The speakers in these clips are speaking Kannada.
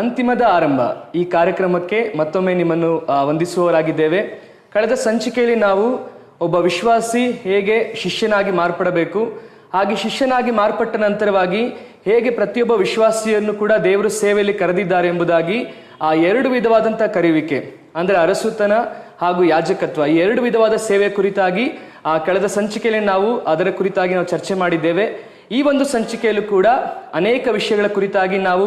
ಅಂತಿಮದ ಆರಂಭ. ಈ ಕಾರ್ಯಕ್ರಮಕ್ಕೆ ಮತ್ತೊಮ್ಮೆ ನಿಮ್ಮನ್ನು ವಂದಿಸುವವರಾಗಿದ್ದೇವೆ. ಕಳೆದ ಸಂಚಿಕೆಯಲ್ಲಿ ನಾವು ಒಬ್ಬ ವಿಶ್ವಾಸಿ ಹೇಗೆ ಶಿಷ್ಯನಾಗಿ ಮಾರ್ಪಡಬೇಕು, ಹಾಗೆ ಶಿಷ್ಯನಾಗಿ ಮಾರ್ಪಟ್ಟ ನಂತರವಾಗಿ ಹೇಗೆ ಪ್ರತಿಯೊಬ್ಬ ವಿಶ್ವಾಸಿಯನ್ನು ಕೂಡ ದೇವರ ಸೇವೆಯಲ್ಲಿ ಕರೆದಿದ್ದಾರೆ ಎಂಬುದಾಗಿ ಆ ಎರಡು ವಿಧವಾದಂಥ ಕರೆಯುವಿಕೆ, ಅಂದರೆ ಅರಸುತನ ಹಾಗೂ ಯಾಜಕತ್ವ, ಈ ಎರಡು ವಿಧವಾದ ಸೇವೆ ಕುರಿತಾಗಿ ಆ ಕಳೆದ ಸಂಚಿಕೆಯಲ್ಲಿ ನಾವು ಅದರ ಕುರಿತಾಗಿ ನಾವು ಚರ್ಚೆ ಮಾಡಿದ್ದೇವೆ. ಈ ಒಂದು ಸಂಚಿಕೆಯಲ್ಲೂ ಕೂಡ ಅನೇಕ ವಿಷಯಗಳ ಕುರಿತಾಗಿ ನಾವು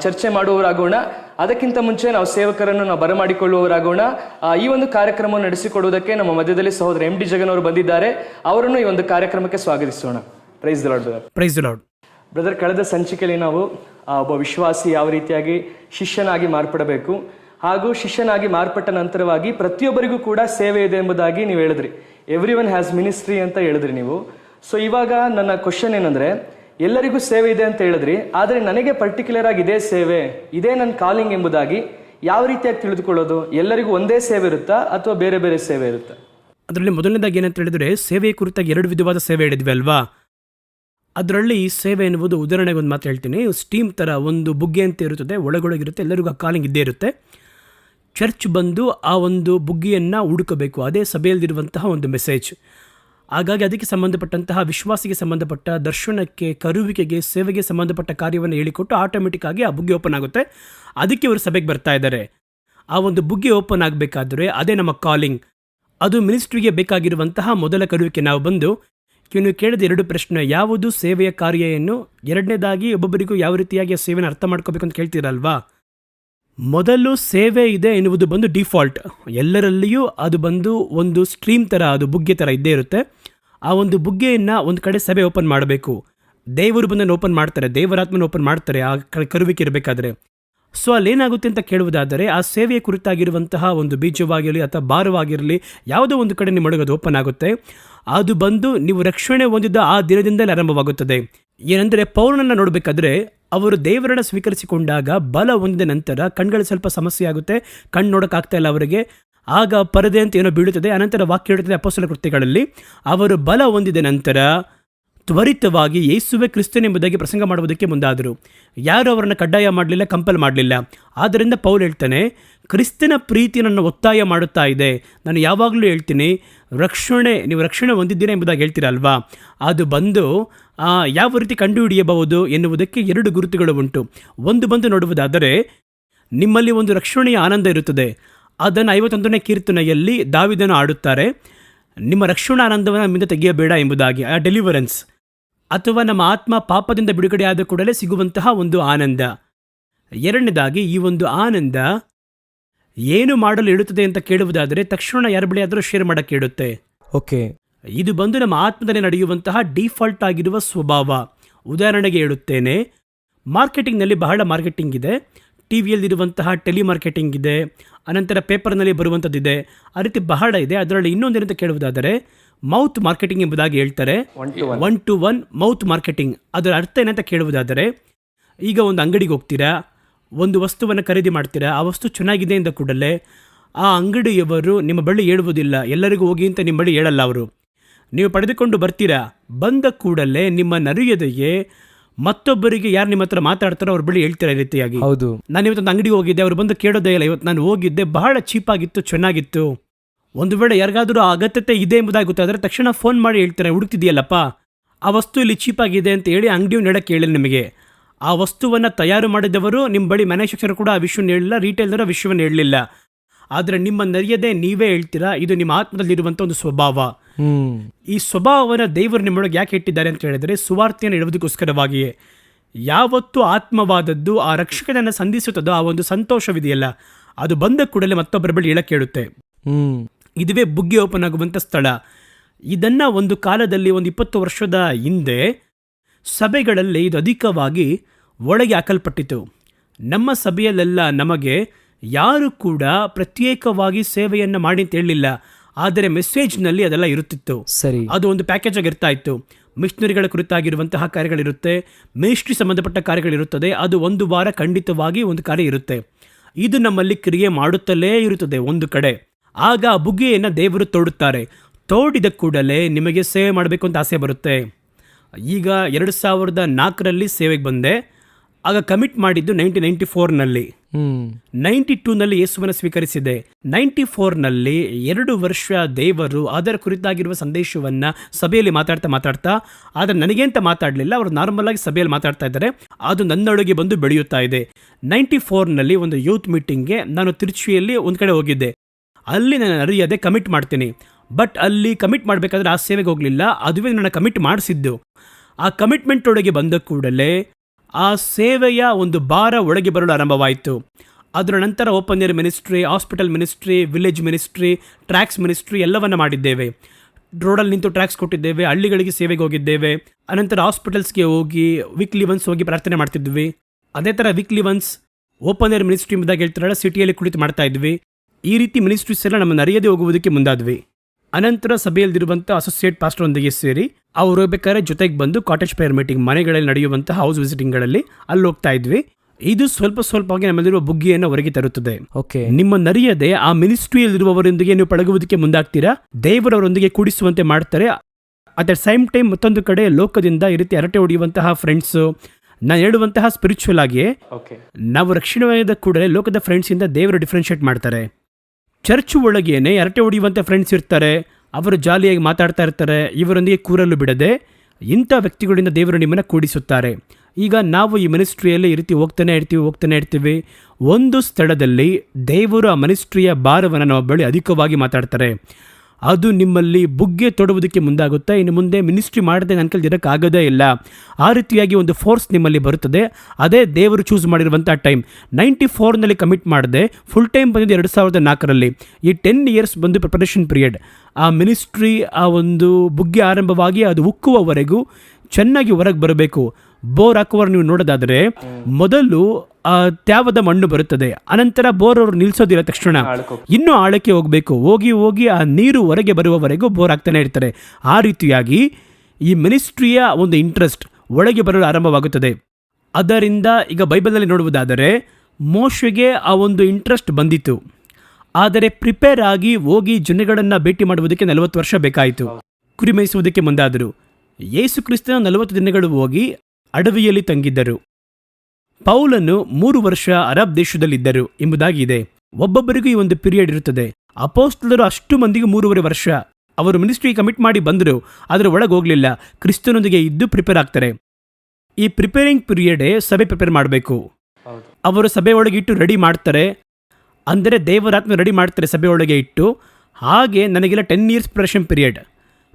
ಚರ್ಚೆ ಮಾಡುವವರಾಗೋಣ. ಅದಕ್ಕಿಂತ ಮುಂಚೆ ನಾವು ಸೇವಕರನ್ನು ನಾವು ಬರಮಾಡಿಕೊಳ್ಳುವವರಾಗೋಣ. ಆ, ಈ ಒಂದು ಕಾರ್ಯಕ್ರಮವನ್ನು ನಡೆಸಿಕೊಡುವುದಕ್ಕೆ ನಮ್ಮ ಮಧ್ಯದಲ್ಲಿ ಸಹೋದರ ಎಂ ಡಿ ಜಗನ್ ಅವರು ಬಂದಿದ್ದಾರೆ. ಅವರನ್ನು ಈ ಒಂದು ಕಾರ್ಯಕ್ರಮಕ್ಕೆ ಸ್ವಾಗತಿಸೋಣ. Praise Lord praise Lord brother ಕಳೆದ ಸಂಚಿಕೆಯಲ್ಲಿ ನಾವು ಒಬ್ಬ ವಿಶ್ವಾಸಿ ಯಾವ ರೀತಿಯಾಗಿ ಶಿಷ್ಯನಾಗಿ ಮಾರ್ಪಡಬೇಕು ಹಾಗೂ ಶಿಷ್ಯನಾಗಿ ಮಾರ್ಪಟ್ಟ ನಂತರವಾಗಿ ಪ್ರತಿಯೊಬ್ಬರಿಗೂ ಕೂಡ ಸೇವೆ ಇದೆ ಎಂಬುದಾಗಿ ನೀವು ಹೇಳಿದ್ರಿ. ಎವ್ರಿ ಒನ್ ಹ್ಯಾಸ್ ಮಿನಿಸ್ಟ್ರಿ ಅಂತ ಹೇಳಿದ್ರಿ ನೀವು. ಸೊ ಇವಾಗ ನನ್ನ ಕ್ವಶನ್ ಏನಂದ್ರೆ, ಎಲ್ಲರಿಗೂ ಸೇವೆ ಇದೆ ಅಂತ ಹೇಳಿದ್ರಿ, ಆದರೆ ನನಗೆ ಪರ್ಟಿಕ್ಯುಲರ್ ಆಗಿ ಇದೇ ಸೇವೆ, ಇದೇ ನನ್ನ ಕಾಲಿಂಗ್ ಎಂಬುದಾಗಿ ಯಾವ ರೀತಿಯಾಗಿ ತಿಳಿದುಕೊಳ್ಳೋದು? ಎಲ್ಲರಿಗೂ ಒಂದೇ ಸೇವೆ ಇರುತ್ತಾ, ಅಥವಾ ಬೇರೆ ಬೇರೆ ಸೇವೆ ಇರುತ್ತಾ? ಅದರಲ್ಲಿ ಮೊದಲನೇದಾಗಿ ಏನಂತ ಹೇಳಿದ್ರೆ ಸೇವೆ ಕುರಿತಾಗಿ ಎರಡು ವಿಧವಾದ ಸೇವೆ ಹೇಳಿದ್ವಿ ಅಲ್ವಾ? ಅದರಲ್ಲಿ ಸೇವೆ ಎನ್ನುವುದು ಉದಾಹರಣೆಗೆ ಒಂದು ಮಾತು ಹೇಳ್ತೀನಿ. ಸ್ಟೀಮ್ ಥರ ಒಂದು ಬುಗ್ಗೆ ಅಂತ ಇರುತ್ತದೆ, ಒಳಗೊಳಗಿರುತ್ತೆ, ಎಲ್ಲರಿಗೂ ಆ ಕಾಲಿಂಗ್ ಇದ್ದೇ ಇರುತ್ತೆ. ಚರ್ಚ್ ಬಂದು ಆ ಒಂದು ಬುಗ್ಗಿಯನ್ನು ಹುಡುಕಬೇಕು, ಅದೇ ಸಭೆಯಲ್ಲಿರುವಂತಹ ಒಂದು ಮೆಸೇಜ್ ಹಾಗಾಗಿ ಅದಕ್ಕೆ ಸಂಬಂಧಪಟ್ಟಂತಹ ವಿಶ್ವಾಸಿಗೆ ಸಂಬಂಧಪಟ್ಟ ದರ್ಶನಕ್ಕೆ, ಕರುವಿಕೆಗೆ, ಸೇವೆಗೆ ಸಂಬಂಧಪಟ್ಟ ಕಾರ್ಯವನ್ನು ಹೇಳಿಕೊಟ್ಟು ಆಟೋಮೆಟಿಕ್ ಆಗಿ ಆ ಬುಗ್ಗೆ ಓಪನ್ ಆಗುತ್ತೆ. ಅದಕ್ಕೆ ಇವರು ಸಭೆಗೆ ಬರ್ತಾ ಇದ್ದಾರೆ. ಆ ಒಂದು ಬುಗ್ಗೆ ಓಪನ್ ಆಗಬೇಕಾದ್ರೆ ಅದೇ ನಮ್ಮ ಕಾಲಿಂಗ್ ಅದು ಮಿನಿಸ್ಟ್ರಿಗೆ ಬೇಕಾಗಿರುವಂತಹ ಮೊದಲ ಕರುವಿಕೆ. ನಾವು ಬಂದು ಇನ್ನು ಕೇಳಿದ ಎರಡು ಪ್ರಶ್ನೆ, ಯಾವುದು ಸೇವೆಯ ಕಾರ್ಯ ಎರಡನೇದಾಗಿ ಒಬ್ಬೊಬ್ಬರಿಗೂ ಯಾವ ರೀತಿಯಾಗಿ ಆ ಸೇವೆನ ಅರ್ಥ ಮಾಡ್ಕೋಬೇಕು ಅಂತ ಕೇಳ್ತೀರಲ್ವಾ? ಮೊದಲು ಸೇವೆ ಇದೆ ಎನ್ನುವುದು ಬಂದು ಡಿಫಾಲ್ಟ್ ಎಲ್ಲರಲ್ಲಿಯೂ ಅದು ಬಂದು ಒಂದು ಸ್ಟ್ರೀಮ್ ಥರ ಅದು ಬುಗ್ಗೆ ಥರ ಇದ್ದೇ ಇರುತ್ತೆ. ಆ ಒಂದು ಬುಗ್ಗೆಯನ್ನು ಒಂದು ಕಡೆ ಸಭೆ ಓಪನ್ ಮಾಡಬೇಕು. ದೇವರು ಬಂದನ್ನು ಓಪನ್ ಮಾಡ್ತಾರೆ ದೇವರಾತ್ಮನ ಓಪನ್ ಮಾಡ್ತಾರೆ, ಆ ಕರುವಿಕೆ ಇರಬೇಕಾದ್ರೆ. ಸೊ ಅಲ್ಲೇನಾಗುತ್ತೆ ಅಂತ ಕೇಳುವುದಾದರೆ, ಆ ಸೇವೆಯ ಕುರಿತಾಗಿರುವಂತಹ ಒಂದು ಬೀಜವಾಗಿರಲಿ ಅಥವಾ ಭಾರವಾಗಿರಲಿ, ಯಾವುದೋ ಒಂದು ಕಡೆ ನಿಮ್ಮ ಅದು ಓಪನ್ ಆಗುತ್ತೆ. ಅದು ಬಂದು ನೀವು ರಕ್ಷಣೆ ಹೊಂದಿದ ಆ ದಿನದಿಂದಲೇ ಆರಂಭವಾಗುತ್ತದೆ. ಏನೆಂದರೆ ಪೌರನನ್ನು ನೋಡಬೇಕಾದ್ರೆ, ಅವರು ದೇವರನ್ನ ಸ್ವೀಕರಿಸಿಕೊಂಡಾಗ ಬಲ ಹೊಂದಿದ ನಂತರ ಕಣ್ಗಳು ಸ್ವಲ್ಪ ಸಮಸ್ಯೆ ಆಗುತ್ತೆ, ಕಣ್ಣು ನೋಡೋಕ್ಕಾಗ್ತಾ ಇಲ್ಲ ಅವರಿಗೆ. ಆಗ ಪರದೆ ಅಂತ ಏನೋ ಬೀಳುತ್ತದೆ. ಅನಂತರ ವಾಕ್ಯ ಹೇಳುತ್ತದೆ ಅಪೋಸಲ ಕೃತ್ಯಗಳಲ್ಲಿ. ಅವರು ಬಲ ಹೊಂದಿದ ನಂತರ ತ್ವರಿತವಾಗಿ ಯೇಸುವೆ ಕ್ರಿಸ್ತನೆಂಬುದಾಗಿ ಪ್ರಸಂಗ ಮಾಡುವುದಕ್ಕೆ ಮುಂದಾದರು. ಯಾರು ಅವರನ್ನು ಕಡ್ಡಾಯ ಮಾಡಲಿಲ್ಲ, ಕಂಪಲ್ ಮಾಡಲಿಲ್ಲ. ಆದ್ದರಿಂದ ಪೌಲ್ ಹೇಳ್ತಾನೆ, ಕ್ರಿಸ್ತನ ಪ್ರೀತಿ ನನ್ನ ಒತ್ತಾಯ ಮಾಡುತ್ತಾ ಇದೆ. ನಾನು ಯಾವಾಗಲೂ ಹೇಳ್ತೀನಿ, ರಕ್ಷಣೆ, ನೀವು ರಕ್ಷಣೆ ಹೊಂದಿದ್ದೀರಾ ಎಂಬುದಾಗಿ ಹೇಳ್ತೀರಲ್ವಾ? ಅದು ಬಂದು ಯಾವ ರೀತಿ ಕಂಡುಹಿಡಿಯಬಹುದು ಎನ್ನುವುದಕ್ಕೆ ಎರಡು ಗುರುತುಗಳು ಉಂಟು. ಒಂದು ಬಂದು ನೋಡುವುದಾದರೆ, ನಿಮ್ಮಲ್ಲಿ ಒಂದು ರಕ್ಷಣೆಯ ಆನಂದ ಇರುತ್ತದೆ. ಅದನ್ನು ಐವತ್ತೊಂದನೇ ಕೀರ್ತನೆಯಲ್ಲಿ ದಾವಿದನು ಆಡುತ್ತಾರೆ ನಿಮ್ಮ ರಕ್ಷಣಾನಂದವನ್ನು ನಮ್ಮಿಂದ ತೆಗೆಯಬೇಡ ಎಂಬುದಾಗಿ ಆ ಡೆಲಿವರೆನ್ಸ್ ಅಥವಾ ನಮ್ಮ ಆತ್ಮ ಪಾಪದಿಂದ ಬಿಡುಗಡೆಯಾದ ಕೂಡಲೇ ಸಿಗುವಂತಹ ಒಂದು ಆನಂದ. ಎರಡನೇದಾಗಿ ಈ ಒಂದು ಆನಂದ ಏನು ಮಾಡಲು ಇಡುತ್ತದೆ ಅಂತ ಕೇಳುವುದಾದರೆ ತಕ್ಷಣ ಯಾರ ಬಳಿ ಆದರೂ ಶೇರ್ ಮಾಡಕ್ಕೆ ಇಡುತ್ತೆ ಓಕೆ. ಇದು ಬಂದು ನಮ್ಮ ಆತ್ಮದಲ್ಲಿ ನಡೆಯುವಂತಹ ಡಿಫಾಲ್ಟ್ ಆಗಿರುವ ಸ್ವಭಾವ. ಉದಾಹರಣೆಗೆ ಹೇಳುತ್ತೇನೆ ಮಾರ್ಕೆಟಿಂಗ್ನಲ್ಲಿ ಬಹಳ ಮಾರ್ಕೆಟಿಂಗ್ ಇದೆ. ಟಿ ವಿಯಲ್ಲಿರುವಂತಹ ಟೆಲಿಮಾರ್ಕೆಟಿಂಗ್ ಇದೆ. ಅನಂತರ ಪೇಪರ್ನಲ್ಲಿ ಬರುವಂಥದ್ದಿದೆ ಆ ರೀತಿ ಬಹಳ ಇದೆ. ಅದರಲ್ಲಿ ಇನ್ನೊಂದೇನಂತ ಕೇಳುವುದಾದರೆ ಮೌತ್ ಮಾರ್ಕೆಟಿಂಗ್ ಎಂಬುದಾಗಿ ಹೇಳ್ತಾರೆ. One to one mouth marketing. ಅದರ ಅರ್ಥ ಏನಂತ ಕೇಳುವುದಾದರೆ ಈಗ ಒಂದು ಅಂಗಡಿಗೆ ಹೋಗ್ತೀರಾ? ಒಂದು ವಸ್ತುವನ್ನು ಖರೀದಿ ಮಾಡ್ತೀರಾ? ಆ ವಸ್ತು ಚೆನ್ನಾಗಿದೆ ಎಂದ ಕೂಡಲೇ ಆ ಅಂಗಡಿಯವರು ನಿಮ್ಮ ಬಳಿ ಹೇಳುವುದಿಲ್ಲ. ಎಲ್ಲರಿಗೂ ಹೋಗಿ ಅಂತ ನಿಮ್ಮ ಬಳಿ ಹೇಳಲ್ಲ ಅವರು. ನೀವು ಪಡೆದುಕೊಂಡು ಬರ್ತೀರಾ? ಬಂದ ಕೂಡಲೇ ನಿಮ್ಮ ನರಿಯದೆಗೆ ಮತ್ತೊಬ್ಬರಿಗೆ ಯಾರು ನಿಮ್ಮ ಹತ್ರ ಮಾತಾಡ್ತಾರೋ ಅವ್ರ ಬಳಿ ಹೇಳ್ತಾರೆ ರೀತಿಯಾಗಿ? ಹೌದು. ನಾನು ಇವತ್ತೊಂದು ಅಂಗಡಿಗೆ ಹೋಗಿದ್ದೆ ಅವ್ರು ಬಂದು ಕೇಳೋದೇ ಇಲ್ಲ. ಇವತ್ತು ನಾನು ಹೋಗಿದ್ದೆ ಬಹಳ ಚೀಪಾಗಿತ್ತು ಚೆನ್ನಾಗಿತ್ತು. ಒಂದು ವೇಳೆ ಯಾರಿಗಾದರೂ ಅಗತ್ಯತೆ ಇದೆ ಎಂಬುದಾಗಿ ಗೊತ್ತಾದರೆ ತಕ್ಷಣ ಫೋನ್ ಮಾಡಿ ಹೇಳ್ತಾರೆ ಹುಡುಕ್ತಿದೆಯಲ್ಲಪ್ಪ? ಆ ವಸ್ತು ಇಲ್ಲಿ ಚೀಪಾಗಿದೆ ಅಂತ ಹೇಳಿ ಅಂಗಡಿಯು ಹೇಳಕ್ಕೆ ಹೇಳಿಲ್ಲ ನಿಮಗೆ. ಆ ವಸ್ತುವನ್ನು ತಯಾರು ಮಾಡಿದವರು ನಿಮ್ಮ ಬಳಿ ಮ್ಯಾನುಫ್ಯಾಕ್ಚರ್ ಕೂಡ ಆ ವಿಷಯವನ್ನು ಹೇಳಿಲ್ಲ ರೀಟೇಲರ್ ಆ ವಿಷಯವನ್ನು ಹೇಳಲಿಲ್ಲ. ಆದರೆ ನಿಮ್ಮ ನರಿಯದೆ ನೀವೇ ಹೇಳ್ತೀರಾ? ಇದು ನಿಮ್ಮ ಆತ್ಮದಲ್ಲಿರುವಂಥ ಒಂದು ಸ್ವಭಾವ. ಈ ಸ್ವಭಾವವನ್ನು ದೇವರು ನಿಮ್ಮೊಳಗೆ ಯಾಕೆ ಇಟ್ಟಿದ್ದಾರೆ ಅಂತ ಹೇಳಿದರೆ ಸುವಾರ್ತೆಯನ್ನು ಇಡುವುದಕ್ಕೋಸ್ಕರವಾಗಿಯೇ ಯಾವತ್ತು ಆತ್ಮವಾದದ್ದು ಆ ರಕ್ಷಕನನ್ನು ಸಂಧಿಸುತ್ತದೋ ಆ ಒಂದು ಸಂತೋಷವಿದೆಯಲ್ಲ, ಅದು ಬಂದ ಕೂಡಲೇ ಮತ್ತೊಬ್ಬರ ಬಳಿ ಇಳಕ್ಕೆ ಹೇಳುತ್ತೆ ಇದುವೇ ಬುಗ್ಗೆ ಓಪನ್ ಆಗುವಂಥ ಸ್ಥಳ. ಇದನ್ನು ಒಂದು ಕಾಲದಲ್ಲಿ ಒಂದು ಇಪ್ಪತ್ತು ವರ್ಷದ ಹಿಂದೆ ಸಭೆಗಳಲ್ಲಿ ಇದು ಅಧಿಕವಾಗಿ ಒಳಗೆ ಹಾಕಲ್ಪಟ್ಟಿತು ನಮ್ಮ ಸಭೆಯಲ್ಲೆಲ್ಲ ನಮಗೆ ಯಾರು ಕೂಡ ಪ್ರತ್ಯೇಕವಾಗಿ ಸೇವೆಯನ್ನು ಮಾಡಿ ಅಂತ ಹೇಳಲಿಲ್ಲ ಆದರೆ ಮೆಸೇಜ್ನಲ್ಲಿ ಅದೆಲ್ಲ ಇರುತ್ತಿತ್ತು. ಸರಿ. ಅದು ಒಂದು ಪ್ಯಾಕೇಜ್ ಆಗಿ ಇರ್ತಾ ಇತ್ತು. ಮಿಷನರಿಗಳ ಕುರಿತಾಗಿರುವಂತಹ ಕಾರ್ಯಗಳಿರುತ್ತೆ ಮಿನಿಸ್ಟ್ರಿ ಸಂಬಂಧಪಟ್ಟ ಕಾರ್ಯಗಳಿರುತ್ತದೆ ಅದು ಒಂದು ವಾರ ಖಂಡಿತವಾಗಿ ಒಂದು ಕಾರ್ಯ ಇರುತ್ತೆ. ಇದು ನಮ್ಮಲ್ಲಿ ಕ್ರಿಯೆ ಮಾಡುತ್ತಲೇ ಇರುತ್ತದೆ ಒಂದು ಕಡೆ. ಆಗ ಆ ಬುಗ್ಗೆಯನ್ನು ದೇವರು ತೋಡುತ್ತಾರೆ. ತೋಡಿದ ಕೂಡಲೇ ನಿಮಗೆ ಸೇವೆ ಮಾಡಬೇಕು ಅಂತ ಆಸೆ ಬರುತ್ತೆ. ಈಗ ಎರಡು ಸಾವಿರದ ನಾಲ್ಕರಲ್ಲಿ ಸೇವೆಗೆ ಬಂದೆ. ಆಗ ಕಮಿಟ್ ಮಾಡಿದ್ದು ನೈನ್ಟೀನ್ ನೈಂಟಿ ಫೋರ್ನಲ್ಲಿ ನೈಂಟಿ ಟೂನಲ್ಲಿ ಯೇಸುವನ್ನು ಸ್ವೀಕರಿಸಿದೆ. ನೈಂಟಿ ಫೋರ್ನಲ್ಲಿ ಎರಡು ವರ್ಷ ದೇವರು ಅದರ ಕುರಿತಾಗಿರುವ ಸಂದೇಶವನ್ನ ಸಭೆಯಲ್ಲಿ ಮಾತಾಡ್ತಾ ಮಾತಾಡ್ತಾ, ಆದರೆ ನನಗೆ ಅಂತ ಮಾತಾಡಲಿಲ್ಲ, ಅವರು ನಾರ್ಮಲ್ ಆಗಿ ಸಭೆಯಲ್ಲಿ ಮಾತಾಡ್ತಾ ಇದ್ದಾರೆ. ಅದು ನನ್ನೊಳಗೆ ಬಂದು ಬೆಳೆಯುತ್ತಾ ಇದೆ. ನೈಂಟಿ ಫೋರ್ನಲ್ಲಿ ಒಂದು ಯೂತ್ ಮೀಟಿಂಗ್ಗೆ ನಾನು ತಿರುಚಿಯಲ್ಲಿ ಒಂದು ಕಡೆ ಹೋಗಿದ್ದೆ. ಅಲ್ಲಿ ನಾನು ಅರಿಯದೆ ಕಮಿಟ್ ಮಾಡ್ತೀನಿ. ಬಟ್ ಅಲ್ಲಿ ಕಮಿಟ್ ಮಾಡಬೇಕಾದ್ರೆ ಆ ಸೇವೆಗೆ ಹೋಗಲಿಲ್ಲ, ಅದುವೇ ನನ್ನ ಕಮಿಟ್ ಮಾಡಿಸಿದ್ದು. ಆ ಕಮಿಟ್ಮೆಂಟ್ ಒಳಗೆ ಬಂದ ಕೂಡಲೇ ಆ ಸೇವೆಯ ಒಂದು ಭಾರ ಒಳಗೆ ಬರಲು ಆರಂಭವಾಯಿತು. ಅದರ ನಂತರ open air ministry, hospital ministry, village ministry, tracks ministry ಎಲ್ಲವನ್ನ ಮಾಡಿದ್ದೇವೆ. ರೋಡಲ್ಲಿ ನಿಂತು ಟ್ರ್ಯಾಕ್ಸ್ ಕೊಟ್ಟಿದ್ದೇವೆ, ಹಳ್ಳಿಗಳಿಗೆ ಸೇವೆಗೆ ಹೋಗಿದ್ದೇವೆ. ಅನಂತರ ಹಾಸ್ಪಿಟಲ್ಸ್ಗೆ ಹೋಗಿ ವೀಕ್ಲಿ ಒನ್ಸ್ ಹೋಗಿ ಪ್ರಾರ್ಥನೆ ಮಾಡ್ತಿದ್ವಿ. ಅದೇ ಥರ weekly once open air ministry ಎಂಬುದಾಗಿ ಹೇಳ್ತಾರಲ್ಲ ಸಿಟಿಯಲ್ಲಿ ಕುಳಿತು ಮಾಡ್ತಾ ಇದ್ವಿ. ಈ ರೀತಿ ಮಿನಿಸ್ಟ್ರೀಸ್ ಎಲ್ಲ ನಮ್ಮನ್ನು ಅರಿಯದೆ ಹೋಗುವುದಕ್ಕೆ ಮುಂದಾದ್ವಿ. ಅನಂತರ ಸಭೆಯಲ್ಲಿರುವಂತಹ ಅಸೋಸಿಯೇಟ್ ಪಾಸ್ಟರ್ ಒಂದಿಗೆ ಸೇರಿ ಅವ್ರು ಹೋಗ್ಬೇಕಾದ್ರೆ ಜೊತೆಗೆ ಬಂದು ಕಾಟೇಜ್ ಪೇರ್ ಮೀಟಿಂಗ್ ಮನೆಗಳಲ್ಲಿ ನಡೆಯುವಂತಹ ಹೌಸ್ ವಿಸಿಟಿಂಗ್ಗಳಲ್ಲಿ ಅಲ್ಲಿ ಹೋಗ್ತಾ ಇದ್ವಿ. ಇದು ಸ್ವಲ್ಪ ಸ್ವಲ್ಪವಾಗಿ ನಮ್ಮಲ್ಲಿರುವ ಬುಗ್ಗಿಯನ್ನು ಹೊರಗೆ ತರುತ್ತದೆ. ಓಕೆ ನಿಮ್ಮ ನರಿಯದೆ ಆ ಮಿನಿಸ್ಟ್ರಿಯಲ್ಲಿರುವವರೊಂದಿಗೆ ನೀವು ಪಳಗುವುದಕ್ಕೆ ಮುಂದಾಗ್ತೀರಾ? ದೇವರವರೊಂದಿಗೆ ಕೂಡಿಸುವಂತೆ ಮಾಡ್ತಾರೆ. ಅಟ್ ದ ಸೇಮ್ ಟೈಮ್ ಮತ್ತೊಂದು ಕಡೆ ಲೋಕದಿಂದ ಈ ರೀತಿ ಹರಟೆ ಹೊಡೆಯುವಂತಹ ಫ್ರೆಂಡ್ಸು ನಾನು ಹೇಳುವಂತಹ ಸ್ಪಿರಿಚುವಲ್ ಆಗಿ ಓಕೆ ನಾವು ರಕ್ಷಣೆಯಾದ ಕೂಡಲೇ ಲೋಕದ ಫ್ರೆಂಡ್ಸ್ ಇಂದ ದೇವರು ಡಿಫ್ರೆನ್ಶಿಯೇಟ್ ಮಾಡ್ತಾರೆ. ಚರ್ಚ್ ಒಳಗೇನೆ ಹರಟೆ ಹೊಡೆಯುವಂಥ ಫ್ರೆಂಡ್ಸ್ ಇರ್ತಾರೆ, ಅವರು ಜಾಲಿಯಾಗಿ ಮಾತಾಡ್ತಾ ಇರ್ತಾರೆ, ಇವರೊಂದಿಗೆ ಕೂರಲು ಬಿಡದೆ ಇಂಥ ವ್ಯಕ್ತಿಗಳಿಂದ ದೇವರು ನಿಮ್ಮನ್ನು ಕೂಡಿಸುತ್ತಾರೆ. ಈಗ ನಾವು ಈ ಮಿನಿಸ್ಟ್ರಿಯಲ್ಲಿ ಈ ರೀತಿ ಹೋಗ್ತಾನೆ ಇರ್ತೀವಿ ಹೋಗ್ತಾನೆ ಇರ್ತೀವಿ. ಒಂದು ಸ್ಥಳದಲ್ಲಿ ದೇವರು ಆ ಮಿನಿಸ್ಟ್ರಿಯ ಭಾರವನ್ನು ನಮ್ಮ ಬಳಿ ಅಧಿಕವಾಗಿ ಮಾತಾಡ್ತಾರೆ. ಅದು ನಿಮ್ಮಲ್ಲಿ ಬುಗ್ಗೆ ತೊಡುವುದಕ್ಕೆ ಮುಂದಾಗುತ್ತೆ? ಇನ್ನು ಮುಂದೆ ಮಿನಿಸ್ಟ್ರಿ ಮಾಡದೆ ನನ್ನ ಕೈಲಿ ಇರೋಕ್ಕಾಗೋದೇ ಇಲ್ಲ. ಆ ರೀತಿಯಾಗಿ ಒಂದು ಫೋರ್ಸ್ ನಿಮ್ಮಲ್ಲಿ ಬರುತ್ತದೆ. ಅದೇ ದೇವರು ಚೂಸ್ ಮಾಡಿರುವಂಥ ಟೈಮ್ ನೈಂಟಿ ಫೋರ್ನಲ್ಲಿ ಕಮಿಟ್ ಮಾಡಿದೆ ಫುಲ್ ಟೈಮ್ ಬಂದಿದ್ದು ಎರಡು ಸಾವಿರದ ನಾಲ್ಕರಲ್ಲಿ. ಈ ಟೆನ್ ಇಯರ್ಸ್ ಬಂದು ಪ್ರಿಪರೇಷನ್ ಪೀರಿಯಡ್ ಆ ಮಿನಿಸ್ಟ್ರಿ ಆ ಒಂದು ಬುಗ್ಗೆ ಆರಂಭವಾಗಿ ಅದು ಉಕ್ಕುವವರೆಗೂ ಚೆನ್ನಾಗಿ ಹೊರಗೆ ಬರಬೇಕು. ಬೋರ್ ಹಾಕುವವರು ನೀವು ನೋಡೋದಾದರೆ ಮೊದಲು ಆ ತ್ಯಾವದ ಮಣ್ಣು ಬರುತ್ತದೆ. ಅನಂತರ ಬೋರ್ ಅವರು ನಿಲ್ಲಿಸೋದಿಲ್ಲ ತಕ್ಷಣ. ಇನ್ನೂ ಆಳಕ್ಕೆ ಹೋಗಬೇಕು. ಹೋಗಿ ಹೋಗಿ ಆ ನೀರು ಹೊರಗೆ ಬರುವವರೆಗೂ ಬೋರ್ ಆಗ್ತಾನೆ ಇರ್ತಾರೆ. ಆ ರೀತಿಯಾಗಿ ಈ ಮಿನಿಸ್ಟ್ರಿಯ ಒಂದು ಇಂಟ್ರೆಸ್ಟ್ ಒಳಗೆ ಬರಲು ಆರಂಭವಾಗುತ್ತದೆ. ಅದರಿಂದ ಈಗ ಬೈಬಲ್ನಲ್ಲಿ ನೋಡುವುದಾದರೆ ಮೋಶೆಗೆ ಆ ಒಂದು ಇಂಟ್ರೆಸ್ಟ್ ಬಂದಿತ್ತು. ಆದರೆ ಪ್ರಿಪೇರ್ ಆಗಿ ಹೋಗಿ ಜನಗಳನ್ನು ಭೇಟಿ ಮಾಡುವುದಕ್ಕೆ ನಲವತ್ತು ವರ್ಷ ಬೇಕಾಯಿತು. ಕುರಿಮೈಸುವುದಕ್ಕೆ ಮುಂದಾದರು. ಯೇಸು ಕ್ರಿಸ್ತನ ನಲವತ್ತು ದಿನಗಳು ಹೋಗಿ ಅಡವಿಯಲ್ಲಿ ತಂಗಿದ್ದರು. ಪೌಲನು ಮೂರು ವರ್ಷ ಅರಬ್ ದೇಶದಲ್ಲಿದ್ದರು ಎಂಬುದಾಗಿದೆ. ಒಬ್ಬೊಬ್ಬರಿಗೂ ಈ ಒಂದು ಪೀರಿಯಡ್ ಇರುತ್ತದೆ. ಅಪೋಸ್ತಲರು ಅಷ್ಟು ಮಂದಿಗೆ ಮೂರುವರೆ ವರ್ಷ. ಅವರು ಮಿನಿಸ್ಟ್ರಿ ಕಮಿಟ್ ಮಾಡಿ ಬಂದರು ಅದರ ಒಳಗೆ ಹೋಗಲಿಲ್ಲ. ಕ್ರಿಸ್ತನೊಂದಿಗೆ ಇದ್ದು ಪ್ರಿಪೇರ್ ಆಗ್ತಾರೆ. ಈ ಪ್ರಿಪೇರಿಂಗ್ ಪೀರಿಯಡೇ ಸಭೆ ಪ್ರಿಪೇರ್ ಮಾಡಬೇಕು. ಅವರು ಸಭೆ ಇಟ್ಟು ರೆಡಿ ಮಾಡ್ತಾರೆ. ಅಂದರೆ ದೇವರಾತ್ಮ ರೆಡಿ ಮಾಡ್ತಾರೆ ಸಭೆ ಒಳಗೆ ಇಟ್ಟು. ಹಾಗೆ ನನಗೆಲ್ಲ ten years preparation period.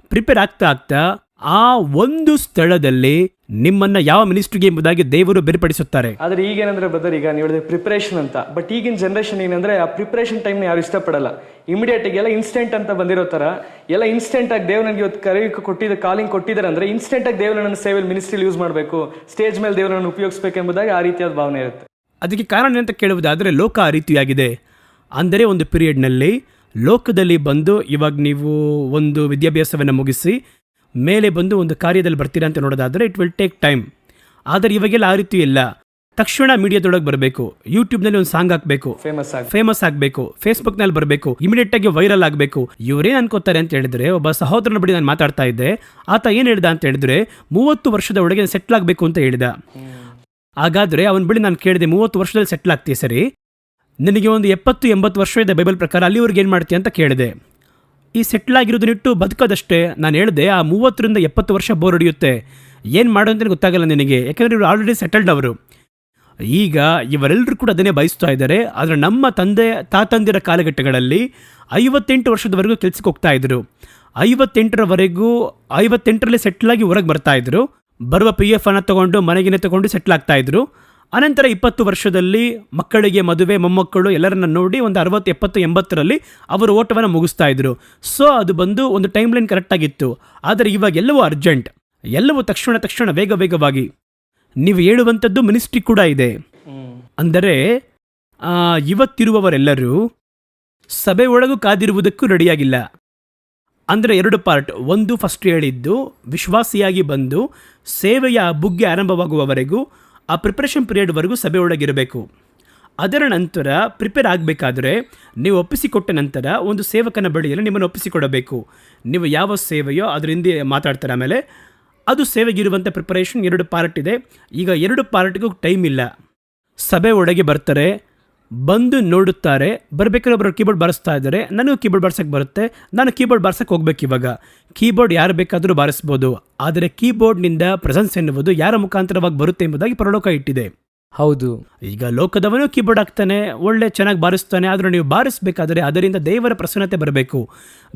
Prepare ಆಗ್ತಾ ಆಗ್ತಾ ಆ ಒಂದು ಸ್ಥಳದಲ್ಲಿ ನಿಮ್ಮನ್ನ ಯಾವ ಮಿನಿಸ್ಟ್ರಿಗೆ ಎಂಬುದಾಗಿ ದೇವರು ಬೇರ್ಪಡಿಸುತ್ತಾರೆ. ಆದ್ರೆ ಈಗ ಏನಂದ್ರೆ ಬ್ರದರ್ ಈಗ ನೀವು ಹೇಳಿದ್ರೆ ಪ್ರಿಪರೇಷನ್ ಅಂತ. ಬಟ್ ಈಗಿನ ಜನರೇಷನ್ ಏನಂದ್ರೆ ಆ ಪ್ರಿಪರೇಷನ್ ಟೈಮ್ ಯಾರು ಇಷ್ಟಪಡಲ್ಲ. ಇಮಿಡಿಯೇಟ್ ಆಗಿ ಎಲ್ಲ ಇನ್ಸ್ಟೆಂಟ್ ಅಂತ ಬಂದಿರೋ ತರ ಎಲ್ಲ ಇನ್ಸ್ಟೆಂಟ್ ಆಗಿ ದೇವ್ ನನಗೆ ಇವತ್ತು ಕರೆ ಕೊಟ್ಟಿದ ಕಾಲಿಂಗ್ ಕೊಟ್ಟಿದ್ದಾರೆ ಅಂದ್ರೆ ಇನ್ಸ್ಟೆಂಟ್ ಆಗಿ ದೇವ್ ನನ್ನ ಸೇವೆಯಲ್ಲಿ ಮಿನಿಸ್ಟ್ರಿಲಿ ಯೂಸ್ ಮಾಡಬೇಕು. ಸ್ಟೇಜ್ ಮೇಲೆ ದೇವರನ್ನು ಉಪಯೋಗಿಸಬೇಕು ಎಂಬುದಾಗಿ ಆ ರೀತಿಯಾದ ಭಾವನೆ ಇರುತ್ತೆ. ಅದಕ್ಕೆ ಕಾರಣ ಏನಂತ ಕೇಳುವುದಾದರೆ ಲೋಕ ಆ ರೀತಿಯಾಗಿದೆ. ಅಂದರೆ ಒಂದು ಪೀರಿಯಡ್ನಲ್ಲಿ ಲೋಕದಲ್ಲಿ ಬಂದು ಇವಾಗ ನೀವು ಒಂದು ವಿದ್ಯಾಭ್ಯಾಸವನ್ನು ಮುಗಿಸಿ ಮೇಲೆ ಬಂದು ಒಂದು ಕಾರ್ಯದಲ್ಲಿ ಬರ್ತೀರಾ ಅಂತ ನೋಡೋದಾದರೆ ಇಟ್ ವಿಲ್ ಟೇಕ್ ಟೈಮ್ ಆದರೆ ಇವಾಗೆಲ್ಲ ಆ ರೀತಿ ಇಲ್ಲ. ತಕ್ಷಣ ಮೀಡಿಯಾದೊಳಗೆ ಬರಬೇಕು ಯೂಟ್ಯೂಬ್ನಲ್ಲಿ ಒಂದು ಸಾಂಗ್ ಹಾಕಬೇಕು ಫೇಮಸ್ ಫೇಮಸ್ ಆಗಬೇಕು ಫೇಸ್ಬುಕ್ನಲ್ಲಿ ಬರಬೇಕು ಇಮಿಡಿಯೇಟ್ ಆಗಿ ವೈರಲ್ ಆಗಬೇಕು. ಇವರೇನು ಅನ್ಕೋತಾರೆ ಅಂತ ಹೇಳಿದ್ರೆ ಒಬ್ಬ ಸಹೋದರನ ಬಳಿ ನಾನು ಮಾತಾಡ್ತಾ ಇದ್ದೆ ಆತ ಏನು ಹೇಳ್ದ ಅಂತ ಹೇಳಿದ್ರೆ ಮೂವತ್ತು ವರ್ಷದ ಒಳಗೆ ಸೆಟ್ಲ್ ಆಗಬೇಕು ಅಂತ ಹೇಳಿದ. ಹಾಗಾದ್ರೆ ಅವನ ಬಳಿ ನಾನು ಕೇಳಿದೆ ಮೂವತ್ತು ವರ್ಷದಲ್ಲಿ ಸೆಟ್ಲ್ ಆಗ್ತೀಯ ಸರಿ? ನಿನಗೆ ಒಂದು ಎಪ್ಪತ್ತು ಎಂಬತ್ತು ವರ್ಷ ಇದೆ ಬೈಬಲ್ ಪ್ರಕಾರ ಅಲ್ಲಿವರೆಗೆ ಏನು ಮಾಡ್ತೀಯ ಅಂತ ಕೇಳಿದೆ. ಈ ಸೆಟ್ಲ್ ಆಗಿರೋದನ್ನಿಟ್ಟು ಬದುಕೋದಷ್ಟೇ, ನಾನು ಹೇಳಿದೆ ಆ ಮೂವತ್ತರಿಂದ ಎಪ್ಪತ್ತು ವರ್ಷ ಬೋರ್ ಹೊಡೆಯುತ್ತೆ. ಏನು ಮಾಡು ಅಂತ ಗೊತ್ತಾಗಲ್ಲ ನಿನಗೆ, ಯಾಕೆಂದರೆ ಇವರು ಆಲ್ರೆಡಿ ಸೆಟಲ್ಡ್ ಅವರು. ಈಗ ಇವರೆಲ್ಲರೂ ಕೂಡ ಅದನ್ನೇ ಬಯಸ್ತಾ ಇದ್ದಾರೆ, ಆದರೆ ನಮ್ಮ ತಂದೆ, ತಾತಂದಿರ ಕಾಲಘಟ್ಟಗಳಲ್ಲಿ ಐವತ್ತೆಂಟು ವರ್ಷದವರೆಗೂ ಕೆಲಸಕ್ಕೆ ಹೋಗ್ತಾ ಇದ್ರು. ಐವತ್ತೆಂಟರವರೆಗೂ, ಐವತ್ತೆಂಟರಲ್ಲಿ ಸೆಟ್ಲಾಗಿ ಹೊರಗೆ ಬರ್ತಾ ಇದ್ದರು ಬರುವ ಪಿ ಎಫ್ ಅನ್ನು ತೊಗೊಂಡು ಮನೆಗೇನೆ ತೊಗೊಂಡು ಸೆಟ್ಲ್ ಆಗ್ತಾ ಇದ್ರು. ಅನಂತರ ಇಪ್ಪತ್ತು ವರ್ಷದಲ್ಲಿ ಮಕ್ಕಳಿಗೆ ಮದುವೆ, ಮೊಮ್ಮಕ್ಕಳು ಎಲ್ಲರನ್ನ ನೋಡಿ ಒಂದು ಅರವತ್ತು, ಎಪ್ಪತ್ತು, ಎಂಬತ್ತರಲ್ಲಿ ಅವರು ಓಟವನ್ನು ಮುಗಿಸ್ತಾ ಇದ್ರು. ಸೊ ಅದು ಬಂದು ಒಂದು ಟೈಮ್ ಲೈನ್ ಕರೆಕ್ಟಾಗಿತ್ತು ಆದರೆ ಇವಾಗ ಎಲ್ಲವೂ ಅರ್ಜೆಂಟ್ ಎಲ್ಲವೂ ತಕ್ಷಣ ತಕ್ಷಣ ವೇಗ ವೇಗವಾಗಿ. ನೀವು ಹೇಳುವಂಥದ್ದು ಮಿನಿಸ್ಟ್ರಿ ಕೂಡ ಇದೆ. ಅಂದರೆ ಇವತ್ತಿರುವವರೆಲ್ಲರೂ ಸಭೆ ಒಳಗೂ ಕಾದಿರುವುದಕ್ಕೂ ರೆಡಿಯಾಗಿಲ್ಲ ಅಂದರೆ ಎರಡು ಪಾರ್ಟ್ ಒಂದು ಫಸ್ಟ್ ಹೇಳಿದ್ದು, ವಿಶ್ವಾಸಿಯಾಗಿ ಬಂದು ಸೇವೆಯ ಬುಗ್ಗೆ ಆರಂಭವಾಗುವವರೆಗೂ ಆ ಪ್ರಿಪ್ರೇಷನ್ ಪೀರಿಯಡ್ವರೆಗೂ ಸಭೆ ಒಳಗಿರಬೇಕು. ಅದರ ನಂತರ ಪ್ರಿಪೇರ್ ಆಗಬೇಕಾದ್ರೆ ನೀವು ಒಪ್ಪಿಸಿಕೊಟ್ಟ ನಂತರ ಒಂದು ಸೇವಕನ ಬಳಿಯಲ್ಲಿ ನಿಮ್ಮನ್ನು ಒಪ್ಪಿಸಿಕೊಡಬೇಕು. ನೀವು ಯಾವ ಸೇವೆಯೋ ಅದರ ಹಿಂದೆ ಮಾತಾಡ್ತಾರೆ ಆಮೇಲೆ ಅದು ಸೇವೆಗಿರುವಂಥ ಪ್ರಿಪರೇಷನ್ ಎರಡು ಪಾರ್ಟ್ ಇದೆ. ಈಗ ಎರಡು ಪಾರ್ಟ್ಗೂ ಟೈಮ್ ಇಲ್ಲ. ಸಭೆ ಒಳಗೆ ಬರ್ತಾರೆ, ಬಂದು ನೋಡುತ್ತಾರೆ, ಬರಬೇಕಾದ್ರೆ ಒಬ್ಬರು ಕೀಬೋರ್ಡ್ ಬಾರಿಸ್ತಾ ಇದ್ದಾರೆ, ನನಗೂ ಕೀಬೋರ್ಡ್ ಬಾರ್ಸಕ್ಕೆ ಬರುತ್ತೆ, ನಾನು ಕೀಬೋರ್ಡ್ ಬಾರ್ಸಕ್ಕೆ ಹೋಗ್ಬೇಕು ಇವಾಗ. ಕೀಬೋರ್ಡ್ ಯಾರು ಬೇಕಾದರೂ ಬಾರಿಸ್ಬೋದು. ಆದರೆ ಕೀಬೋರ್ಡ್ನಿಂದ ಪ್ರೆಸೆನ್ಸ್ ಎನ್ನುವುದು ಯಾರ ಮುಖಾಂತರವಾಗಿ ಬರುತ್ತೆ ಎಂಬುದಾಗಿ ಪರಲೋಕ ಇಟ್ಟಿದೆ. ಹೌದು. ಈಗ ಲೋಕದವನು ಕೀಬೋರ್ಡ್ ಹಾಕ್ತಾನೆ ಒಳ್ಳೆ ಚೆನ್ನಾಗಿ ಬಾರಿಸ್ತಾನೆ ಆದರೂ ನೀವು ಬಾರಿಸಬೇಕಾದರೆ ಅದರಿಂದ ದೇವರ ಪ್ರಸನ್ನತೆ ಬರಬೇಕು.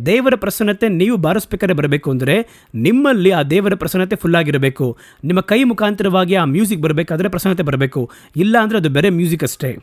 ದೇವರ ಪ್ರಸನ್ನತೆ ನೀವು ಬಾರಿಸ್ಬೇಕಾದ್ರೆ ಬರಬೇಕು ಅಂದರೆ ನಿಮ್ಮಲ್ಲಿ ಆ ದೇವರ ಪ್ರಸನ್ನತೆ ಫುಲ್ ಆಗಿರಬೇಕು. ನಿಮ್ಮ ಕೈ ಮುಖಾಂತರವಾಗಿ ಆ ಮ್ಯೂಸಿಕ್ ಬರಬೇಕಾದ್ರೆ ಪ್ರಸನ್ನತೆ ಬರಬೇಕು. ಇಲ್ಲ ಅಂದರೆ ಅದು ಬೇರೆ ಮ್ಯೂಸಿಕ್ ಅಷ್ಟೇ.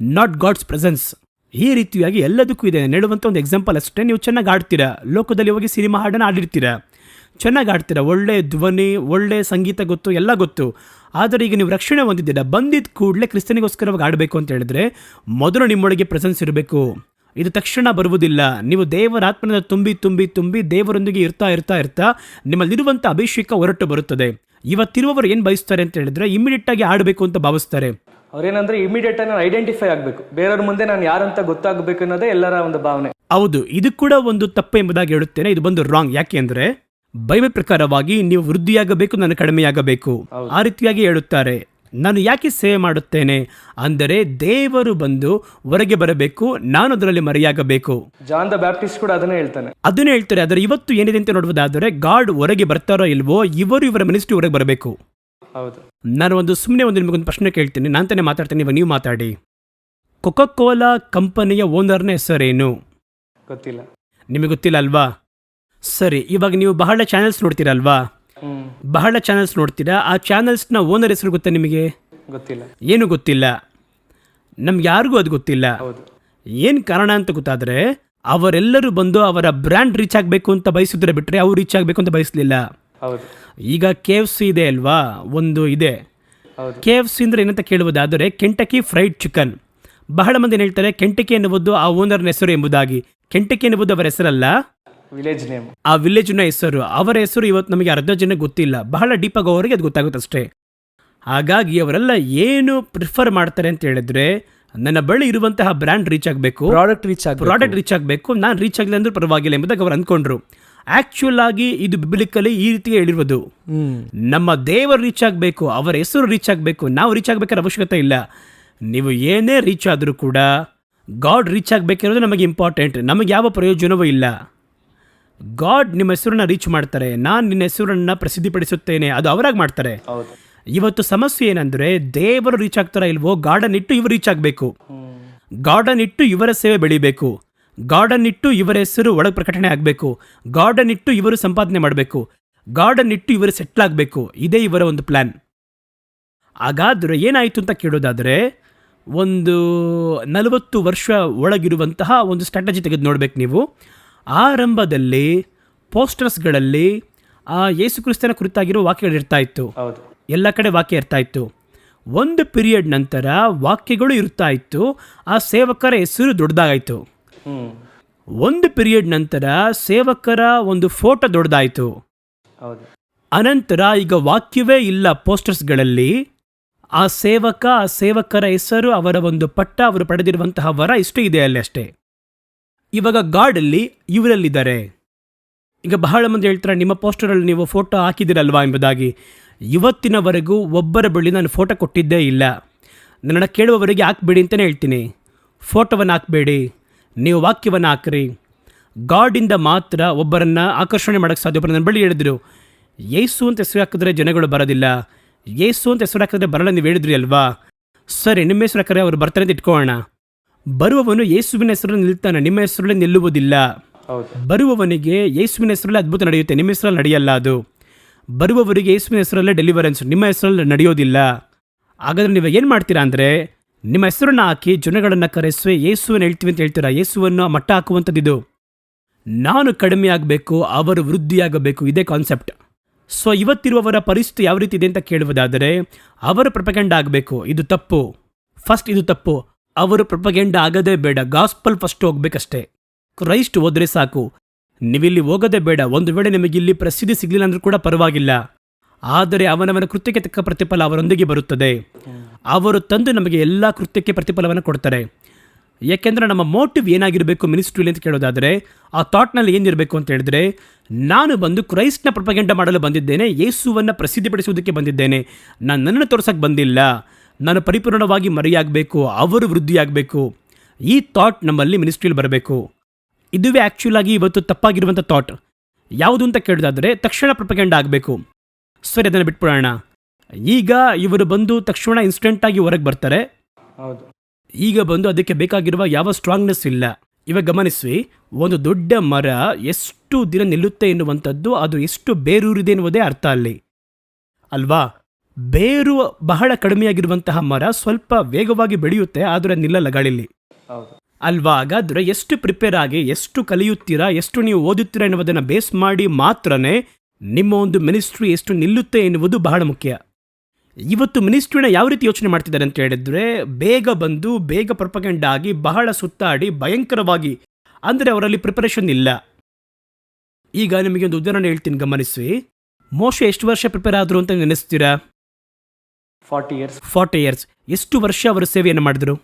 ನಾಟ್ ಗಾಡ್ಸ್ ಪ್ರೆಸೆನ್ಸ್ ಈ ರೀತಿಯಾಗಿ ಎಲ್ಲದಕ್ಕೂ ಇದೆ. ನೆಡುವಂಥ ಒಂದು ಎಕ್ಸಾಂಪಲ್ ಅಷ್ಟೇ. ನೀವು ಚೆನ್ನಾಗಿ ಆಡ್ತೀರಾ? ಲೋಕದಲ್ಲಿ ಹೋಗಿ ಸಿನಿಮಾ ಹಾಡನ್ನು ಆಡಿರ್ತೀರಾ? ಚೆನ್ನಾಗಿ ಆಡ್ತೀರಾ? ಒಳ್ಳೆ ಧ್ವನಿ, ಒಳ್ಳೆ ಸಂಗೀತ ಗೊತ್ತು, ಎಲ್ಲ ಗೊತ್ತು. ಆದರೆ ಈಗ ನೀವು ರಕ್ಷಣೆ ಹೊಂದಿದ್ದೀರಾ? ಬಂದಿದ್ದ ಕೂಡಲೇ ಕ್ರಿಸ್ತನಿಗೋಸ್ಕರವಾಗಿ ಆಡಬೇಕು ಅಂತ ಹೇಳಿದ್ರೆ ಮೊದಲು ನಿಮ್ಮೊಳಗೆ ಪ್ರೆಸೆನ್ಸ್ ಇರಬೇಕು. ಇದು ತಕ್ಷಣ ಬರುವುದಿಲ್ಲ. ನೀವು ದೇವರ ಆತ್ಮನ ತುಂಬಿ ತುಂಬಿ ತುಂಬಿ ದೇವರೊಂದಿಗೆ ಇರ್ತಾ ಇರ್ತಾ ಇರ್ತಾ ನಿಮ್ಮಲ್ಲಿರುವಂಥ ಅಭಿಷೇಕ ಹೊರಟು ಬರುತ್ತದೆ. ಇವತ್ತಿರುವವರು ಏನು ಬಯಸ್ತಾರೆ ಅಂತ ಹೇಳಿದ್ರೆ ಇಮಿಡಿಯೇಟ್ ಆಗಿ ಆಡಬೇಕು ಅಂತ ಭಾವಿಸ್ತಾರೆ. ಅವ್ರೇನಂದ್ರೆ ಇಮಿಡಿಯೇಟ್ ಆಗಿ ನಾನು ಐಡೆಂಟಿಫೈ ಆಗಬೇಕು. ಬೇರೆಯವ್ರ ಮುಂದೆ ನಾನು ಯಾರಂತ ಗೊತ್ತಾಗಬೇಕು ಅನ್ನೋದೇ ಎಲ್ಲರ ಒಂದು ಭಾವನೆ. ಹೌದು ಇದು ಕೂಡ ಒಂದು ತಪ್ಪು ಎಂಬುದಾಗಿ ಹೇಳುತ್ತೇನೆ. ಇದು ಬಂದು ರಾಂಗ್ ಯಾಕೆ ಅಂದ್ರೆ ಬೈಬಲ್ ಪ್ರಕಾರವಾಗಿ ನೀವು ವೃದ್ಧಿಯಾಗಬೇಕು ನಾನು ಕಡಿಮೆಯಾಗಬೇಕು. ಆ ರೀತಿಯಾಗಿ ಹೇಳುತ್ತಾರೆ. ನಾನು ಯಾಕೆ ಸೇವೆ ಮಾಡುತ್ತೇನೆ? ಅಂದರೆ ದೇವರು ಬಂದು ಹೊರಗೆ ಬರಬೇಕು ನಾನು ಅದರಲ್ಲಿ ಮರೆಯಾಗಬೇಕು. ಜಾನ್ ದ ಬ್ಯಾಪ್ಟಿಸ್ಟ್ ಕೂಡ ಅದನ್ನೇ ಹೇಳ್ತಾನೆ. ಅದನ್ನೇ ಹೇಳ್ತಾರೆ. ಆದರೆ ಇವತ್ತು ಏನಿದೆ ಅಂತ ನೋಡುವುದಾದರೆ ಗಾಡ್ ಹೊರಗೆ ಬರ್ತಾರೋ ಇಲ್ವೋ ಇವರು ಇವರ ಮಿನಿಸ್ಟ್ರಿ ಹೊರಗೆ ಬರಬೇಕು. ಹೌದು. ನಾನು ಒಂದು ಸುಮ್ಮನೆ ಒಂದು ನಿಮಗೊಂದು ಪ್ರಶ್ನೆ ಕೇಳ್ತೀನಿ. ನಾನು ತಾನೇ ಮಾತಾಡ್ತೀನಿ ಇವಾಗ ನೀವು ಮಾತಾಡಿ. ಕೊಕೋ ಕೋಲಾ ಕಂಪನಿಯ ಓನರ್ನ ಹೆಸರೇನು? ಗೊತ್ತಿಲ್ಲ. ನಿಮಗೆ ಗೊತ್ತಿಲ್ಲ ಅಲ್ವಾ? ಸರಿ ಇವಾಗ ನೀವು ಬಹಳ ಚಾನೆಲ್ಸ್ ನೋಡ್ತೀರಲ್ವಾ? ಬಹಳ ಚಾನೆಲ್ಸ್ ನೋಡ್ತೀರಾ? ಆ ಚಾನೆಲ್ಸ್ನ ಓನರ್ ಹೆಸರು ಗೊತ್ತಾ ನಿಮಗೆ? ಗೊತ್ತಿಲ್ಲ. ಏನು ಗೊತ್ತಿಲ್ಲ? ನಮ್ಗೆ ಯಾರಿಗೂ ಅದು ಗೊತ್ತಿಲ್ಲ. ಏನು ಕಾರಣ ಅಂತ ಗೊತ್ತಾದರೆ ಅವರೆಲ್ಲರೂ ಬಂದು ಅವರ ಬ್ರ್ಯಾಂಡ್ ರೀಚ್ ಆಗಬೇಕು ಅಂತ ಬಯಸಿದ್ರೆ ಬಿಟ್ಟರೆ ಅವ್ರು ರೀಚ್ ಆಗಬೇಕು ಅಂತ ಬಯಸಲಿಲ್ಲ. ಹೌದು. ಈಗ ಕೆ ಎಫ್ ಸಿ ಇದೆ ಅಲ್ವಾ? ಒಂದು ಇದೆ. ಕೆ ಎಫ್ ಸಿ ಅಂದರೆ ಏನಂತ ಕೇಳುವುದಾದರೆ ಕೆಂಟಕಿ ಫ್ರೈಡ್ ಚಿಕನ್ ಬಹಳ ಮಂದಿ ಹೇಳ್ತಾರೆ ಕೆಂಟಕಿ ಎನ್ನುವುದು ಆ ಓನರ್ನ ಹೆಸರು ಎಂಬುದಾಗಿ. ಕೆಂಟಕಿ ಎನ್ನುವುದು ಅವರ ಹೆಸರಲ್ಲ? ವಿಲೇಜ್ ನೇಮ್ ಆ ವಿಲೇಜ್ನ ಹೆಸರು. ಅವರ ಹೆಸರು ಇವತ್ತು ನಮಗೆ ಅರ್ಧ ಜನ ಗೊತ್ತಿಲ್ಲ. ಬಹಳ ಡೀಪ್ ಅವರಿಗೆ ಅದು ಗೊತ್ತಾಗುತ್ತೆ ಅಷ್ಟೇ. ಹಾಗಾಗಿ ಅವರೆಲ್ಲ ಏನು ಪ್ರಿಫರ್ ಮಾಡ್ತಾರೆ ಅಂತ ಹೇಳಿದ್ರೆ ನನ್ನ ಬಳಿ ಇರುವಂತಹ ಬ್ರ್ಯಾಂಡ್ ರೀಚ್ ಆಗಬೇಕು. ಪ್ರಾಡಕ್ಟ್ ರೀಚ್ ಆಗ ಪ್ರಾಡಕ್ಟ್ ರೀಚ್ ಆಗಬೇಕು. ನಾನು ರೀಚ್ ಆಗಲಿ ಅಂದ್ರೆ ಪರವಾಗಿಲ್ಲ ಎಂಬುದಾಗಿ ಅವ್ರು ಅಂದ್ಕೊಂಡ್ರು. ಆ್ಯಕ್ಚುಲ್ ಆಗಿ ಇದು ಬಿಬ್ಲಿಕ್ಕಲ್ಲಿ ಈ ರೀತಿ ಹೇಳಿರೋದು ನಮ್ಮ ದೇವರು ರೀಚ್ ಆಗಬೇಕು ಅವರ ಹೆಸರು ರೀಚ್ ಆಗಬೇಕು ನಾವು ರೀಚ್ ಆಗಬೇಕಾದ್ರೆ ಅವಶ್ಯಕತೆ ಇಲ್ಲ. ನೀವು ಏನೇ ರೀಚ್ ಆದರೂ ಕೂಡ ಗಾಡ್ ರೀಚ್ ಆಗಬೇಕಿರೋದು ನಮಗೆ ಇಂಪಾರ್ಟೆಂಟ್ ನಮಗೆ ಯಾವ ಪ್ರಯೋಜನವೂ ಇಲ್ಲ. ಗಾಡ್ ನಿಮ್ಮ ಹೆಸರನ್ನ ರೀಚ್ ಮಾಡ್ತಾರೆ ನಾನು ನಿನ್ನ ಹೆಸರನ್ನು ಪ್ರಸಿದ್ಧಿಪಡಿಸುತ್ತೇನೆ ಅದು ಅವರಾಗಿ ಮಾಡ್ತಾರೆ. ಇವತ್ತು ಸಮಸ್ಯೆ ಏನಂದರೆ ದೇವರು ರೀಚ್ ಆಗ್ತಾರ ಇಲ್ವೋ ಗಾರ್ಡನ್ ಇಟ್ಟು ಇವರು ರೀಚ್ ಆಗಬೇಕು. ಗಾರ್ಡನ್ ಇಟ್ಟು ಇವರ ಸೇವೆ ಬೆಳಿಬೇಕು. ಗಾರ್ಡನ್ ಇಟ್ಟು ಇವರ ಹೆಸರು ಒಳಗೆ ಪ್ರಕಟಣೆ ಆಗಬೇಕು. ಗಾರ್ಡನ್ ಇಟ್ಟು ಇವರು ಸಂಪಾದನೆ ಮಾಡಬೇಕು. ಗಾರ್ಡನ್ ಇಟ್ಟು ಇವರು ಸೆಟ್ಲ್ ಆಗಬೇಕು. ಇದೇ ಇವರ ಒಂದು ಪ್ಲ್ಯಾನ್ ಹಾಗಾದರೆ ಏನಾಯಿತು ಅಂತ ಕೇಳೋದಾದರೆ ಒಂದು ನಲವತ್ತು ವರ್ಷ ಒಳಗಿರುವಂತಹ ಒಂದು ಸ್ಟ್ರಾಟಜಿ ತೆಗೆದು ನೋಡಬೇಕು ನೀವು. ಆರಂಭದಲ್ಲಿ ಪೋಸ್ಟರ್ಸ್ಗಳಲ್ಲಿ ಆ ಯೇಸುಕ್ರಿಸ್ತನ ಕುರಿತಾಗಿರೋ ವಾಕ್ಯಗಳಿರ್ತಾ ಇತ್ತು. ಹೌದು. ಎಲ್ಲ ಕಡೆ ವಾಕ್ಯ ಇರ್ತಾ ಇತ್ತು. ಒಂದು ಪೀರಿಯಡ್ ನಂತರ ವಾಕ್ಯಗಳು ಇರ್ತಾ ಇತ್ತು. ಆ ಸೇವಕರ ಹೆಸರು ದೊಡ್ಡದಾಗಾಯಿತು. ಒಂದು ಪೀರಿಯಡ್ ನಂತರ ಸೇವಕರ ಒಂದು ಫೋಟೋ ದೊಡ್ಡದಾಯಿತು. ಹೌದು. ಅನಂತರ ಈಗ ವಾಕ್ಯವೇ ಇಲ್ಲ ಪೋಸ್ಟರ್ಸ್ಗಳಲ್ಲಿ ಆ ಸೇವಕ ಆ ಸೇವಕರ ಹೆಸರು ಅವರ ಒಂದು ಪಟ್ಟ ಅವರು ಪಡೆದಿರುವಂತಹ ವರ ಇಷ್ಟು ಇದೆ ಅಲ್ಲಿ ಅಷ್ಟೇ. ಇವಾಗ ಗಾಡಲ್ಲಿ ಇವರಲ್ಲಿದ್ದಾರೆ. ಈಗ ಬಹಳ ಮಂದಿ ಹೇಳ್ತಾರೆ ನಿಮ್ಮ ಪೋಸ್ಟರಲ್ಲಿ ನೀವು ಫೋಟೋ ಹಾಕಿದಿರಲ್ವಾ ಎಂಬುದಾಗಿ. ಇವತ್ತಿನವರೆಗೂ ಒಬ್ಬರ ಬಳಿ ನಾನು ಫೋಟೋ ಕೊಟ್ಟಿದ್ದೇ ಇಲ್ಲ. ನನ್ನ ಕೇಳುವವರಿಗೆ ಹಾಕ್ಬೇಡಿ ಅಂತಲೇ ಹೇಳ್ತೀನಿ. ಫೋಟೋವನ್ನು ಹಾಕಬೇಡಿ. ನೀವು ವಾಕ್ಯವನ್ನು ಹಾಕ್ರಿ. ಗಾಡಿಂದ ಮಾತ್ರ ಒಬ್ಬರನ್ನು ಆಕರ್ಷಣೆ ಮಾಡೋಕ್ಕೆ ಸಾಧ್ಯ ಒಬ್ಬರು ನನ್ನ ಬಳಿ ಹೇಳಿದ್ರು. ಯೇಸು ಅಂತ ಹೆಸರು ಹಾಕಿದ್ರೆ ಜನಗಳು ಬರೋದಿಲ್ಲ. ಯೇಸು ಅಂತ ಹೆಸರು ಹಾಕಿದ್ರೆ ಬರಲ್ಲ ನೀವು ಹೇಳಿದ್ರಿ ಅಲ್ವಾ? ಸರಿ, ನಿಮ್ಮ ಹೆಸರು ಹಾಕಿದ್ರೆ ಅವರು ಬರ್ತಾರೆ ಅಂತ ಇಟ್ಕೊಳ್ಳೋಣ. ಬರುವವನು ಯೇಸುವಿನ ಹೆಸರಲ್ಲಿ ನಿಲ್ತಾನೆ, ನಿಮ್ಮ ಹೆಸರಲ್ಲಿ ನಿಲ್ಲುವುದಿಲ್ಲ. ಬರುವವನಿಗೆ ಯೇಸುವಿನ ಹೆಸರಲ್ಲಿ ಅದ್ಭುತ ನಡೆಯುತ್ತೆ, ನಿಮ್ಮ ಹೆಸರಲ್ಲಿ ನಡೆಯಲ್ಲ ಅದು. ಬರುವವರಿಗೆ ಯೇಸುವಿನ ಹೆಸರಲ್ಲೇ ಡೆಲಿವರೆನ್ಸ್ ನಿಮ್ಮ ಹೆಸರಲ್ಲಿ ನಡೆಯೋದಿಲ್ಲ. ಹಾಗಾದರೆ ನೀವು ಏನು ಮಾಡ್ತೀರಾ ಅಂದರೆ ನಿಮ್ಮ ಹೆಸರನ್ನ ಹಾಕಿ ಜನಗಳನ್ನು ಕರೆಸುವೆ, ಯೇಸುವನ್ನು ಹೇಳ್ತೀವಿ ಅಂತ ಹೇಳ್ತೀರಾ? ಯೇಸುವನ್ನು ಮಟ್ಟ ಹಾಕುವಂಥದ್ದಿದು ನಾನು ಕಡಿಮೆ ಆಗಬೇಕು, ಅವರು ವೃದ್ಧಿಯಾಗಬೇಕು ಇದೇ ಕಾನ್ಸೆಪ್ಟ್ ಸೊ ಇವತ್ತಿರುವವರ ಪರಿಸ್ಥಿತಿ ಯಾವ ರೀತಿ ಇದೆ ಅಂತ ಕೇಳುವುದಾದರೆ, ಅವರು ಪ್ರಪಗೆಂಡ ಆಗಬೇಕು, ಇದು ತಪ್ಪು. ಫಸ್ಟ್ ಇದು ತಪ್ಪು. ಅವರು ಪ್ರಪಗೆಂಡ ಆಗದೇ ಬೇಡ ಗಾಸ್ಪಲ್ ಫಸ್ಟ್ ಹೋಗ್ಬೇಕಷ್ಟೇ. ಕ್ರೈಸ್ಟ್ ಹೋದರೆ ಸಾಕು. ನೀವಿಲ್ಲಿ ಹೋಗೋದೇ ಬೇಡ, ಒಂದು ವೇಳೆ ನಿಮಗೆ ಇಲ್ಲಿ ಪ್ರಸಿದ್ಧಿ ಸಿಗಲಿಲ್ಲ ಅಂದರೂ ಕೂಡ ಪರವಾಗಿಲ್ಲ. ಆದರೆ ಅವನವನ ಕೃತ್ಯಕ್ಕೆ ತಕ್ಕ ಪ್ರತಿಫಲ ಅವರೊಂದಿಗೆ ಬರುತ್ತದೆ. ಅವರು ತಂದು ನಮಗೆ ಎಲ್ಲ ಕೃತ್ಯಕ್ಕೆ ಪ್ರತಿಫಲವನ್ನು ಕೊಡ್ತಾರೆ. ಏಕೆಂದರೆ ನಮ್ಮ ಮೋಟಿವ್ ಏನಾಗಿರಬೇಕು ಮಿನಿಸ್ಟ್ರಿಲಿ ಅಂತ ಕೇಳೋದಾದರೆ, ಆ ಥಾಟ್ನಲ್ಲಿ ಏನಿರಬೇಕು ಅಂತ ಹೇಳಿದ್ರೆ, ನಾನು ಬಂದು ಕ್ರೈಸ್ಟ್ನ ಪ್ರಪಗೆಂಡ ಮಾಡಲು ಬಂದಿದ್ದೇನೆ, ಯೇಸುವನ್ನು ಪ್ರಸಿದ್ಧಿಪಡಿಸುವುದಕ್ಕೆ ಬಂದಿದ್ದೇನೆ. ನಾನು ನನ್ನನ್ನು ತೋರ್ಸೋಕ್ಕೆ ಬಂದಿಲ್ಲ. ನಾನು ಪರಿಪೂರ್ಣವಾಗಿ ಮರೆಯಾಗಬೇಕು, ಅವರು ವೃದ್ಧಿಯಾಗಬೇಕು. ಈ ಥಾಟ್ ನಮ್ಮಲ್ಲಿ ಮಿನಿಸ್ಟ್ರಿಲಿ ಬರಬೇಕು. ಇದುವೇ ಆ್ಯಕ್ಚುಲಾಗಿ ಇವತ್ತು ತಪ್ಪಾಗಿರುವಂಥ ಥಾಟ್. ಯಾವುದು ಅಂತ ಕೇಳೋದಾದರೆ, ತಕ್ಷಣ ಪ್ರಪಗೆಂಡ ಆಗಬೇಕು. ಸರಿ ಅದನ್ನು ಬಿಟ್ಬಿಡೋಣ. ಈಗ ಇವರು ಬಂದು ತಕ್ಷಣ ಇನ್ಸ್ಟೆಂಟಾಗಿ ಹೊರಗೆ ಬರ್ತಾರೆ. ಹೌದು. ಈಗ ಬಂದು ಅದಕ್ಕೆ ಬೇಕಾಗಿರುವ ಯಾವ ಸ್ಟ್ರಾಂಗ್ನೆಸ್ ಇಲ್ಲ. ಇವಾಗ ಗಮನಿಸಿ ಒಂದು ದೊಡ್ಡ ಮರ ಎಷ್ಟು ದಿನ ನಿಲ್ಲುತ್ತೆ ಎನ್ನುವಂಥದ್ದು ಅದು ಎಷ್ಟು ಬೇರೂರಿದೆ ಎನ್ನುವುದೇ ಅರ್ಥ ಅಲ್ಲಿ. ಅಲ್ವಾ? ಬೇರು ಬಹಳ ಕಡಿಮೆಯಾಗಿರುವಂತಹ ಮರ ಸ್ವಲ್ಪ ವೇಗವಾಗಿ ಬೆಳೆಯುತ್ತೆ ಆದರೆ ನಿಲ್ಲಲ್ಲ ಗಾಳಿಲಿ. ಅಲ್ವಾ? ಹಾಗಾದ್ರೆ ಎಷ್ಟು ಪ್ರಿಪೇರ್ ಆಗಿ ಎಷ್ಟು ಕಲಿಯುತ್ತೀರಾ ಎಷ್ಟು ನೀವು ಓದುತ್ತೀರಾ ಎನ್ನುವುದನ್ನು ಬೇಸ್ ಮಾಡಿ ಮಾತ್ರನೇ ನಿಮ್ಮ ಒಂದು ಮಿನಿಸ್ಟ್ರಿ ಎಷ್ಟು ನಿಲ್ಲುತ್ತೆ ಎನ್ನುವುದು ಬಹಳ ಮುಖ್ಯ. ಇವತ್ತು ಮಿನಿಸ್ಟ್ರಿನ ಯಾವ ರೀತಿ ಯೋಚನೆ ಮಾಡ್ತಿದ್ದಾರೆ ಅಂತ ಹೇಳಿದ್ರೆ ಬೇಗ ಬಂದು ಬೇಗ ಪ್ರಪಗಂಡ ಆಗಿ ಬಹಳ ಸುತ್ತಾಡಿ ಭಯಂಕರವಾಗಿ ಅಂದರೆ ಅವರಲ್ಲಿ ಪ್ರಿಪರೇಷನ್ ಇಲ್ಲ. ಈಗ ನಿಮಗೆ ಒಂದು ಉದಾಹರಣೆ ಹೇಳ್ತೀನಿ ಗಮನಿಸಿ. ಮೋಶ ಎಷ್ಟು ವರ್ಷ ಪ್ರಿಪೇರ್ ಆದರು ಅಂತ ನೆನೆಸ್ತೀರಾ? Forty years. Forty years. ಎಷ್ಟು ವರ್ಷ ಅವರು ಸೇವೆಯನ್ನು ಮಾಡಿದ್ರು?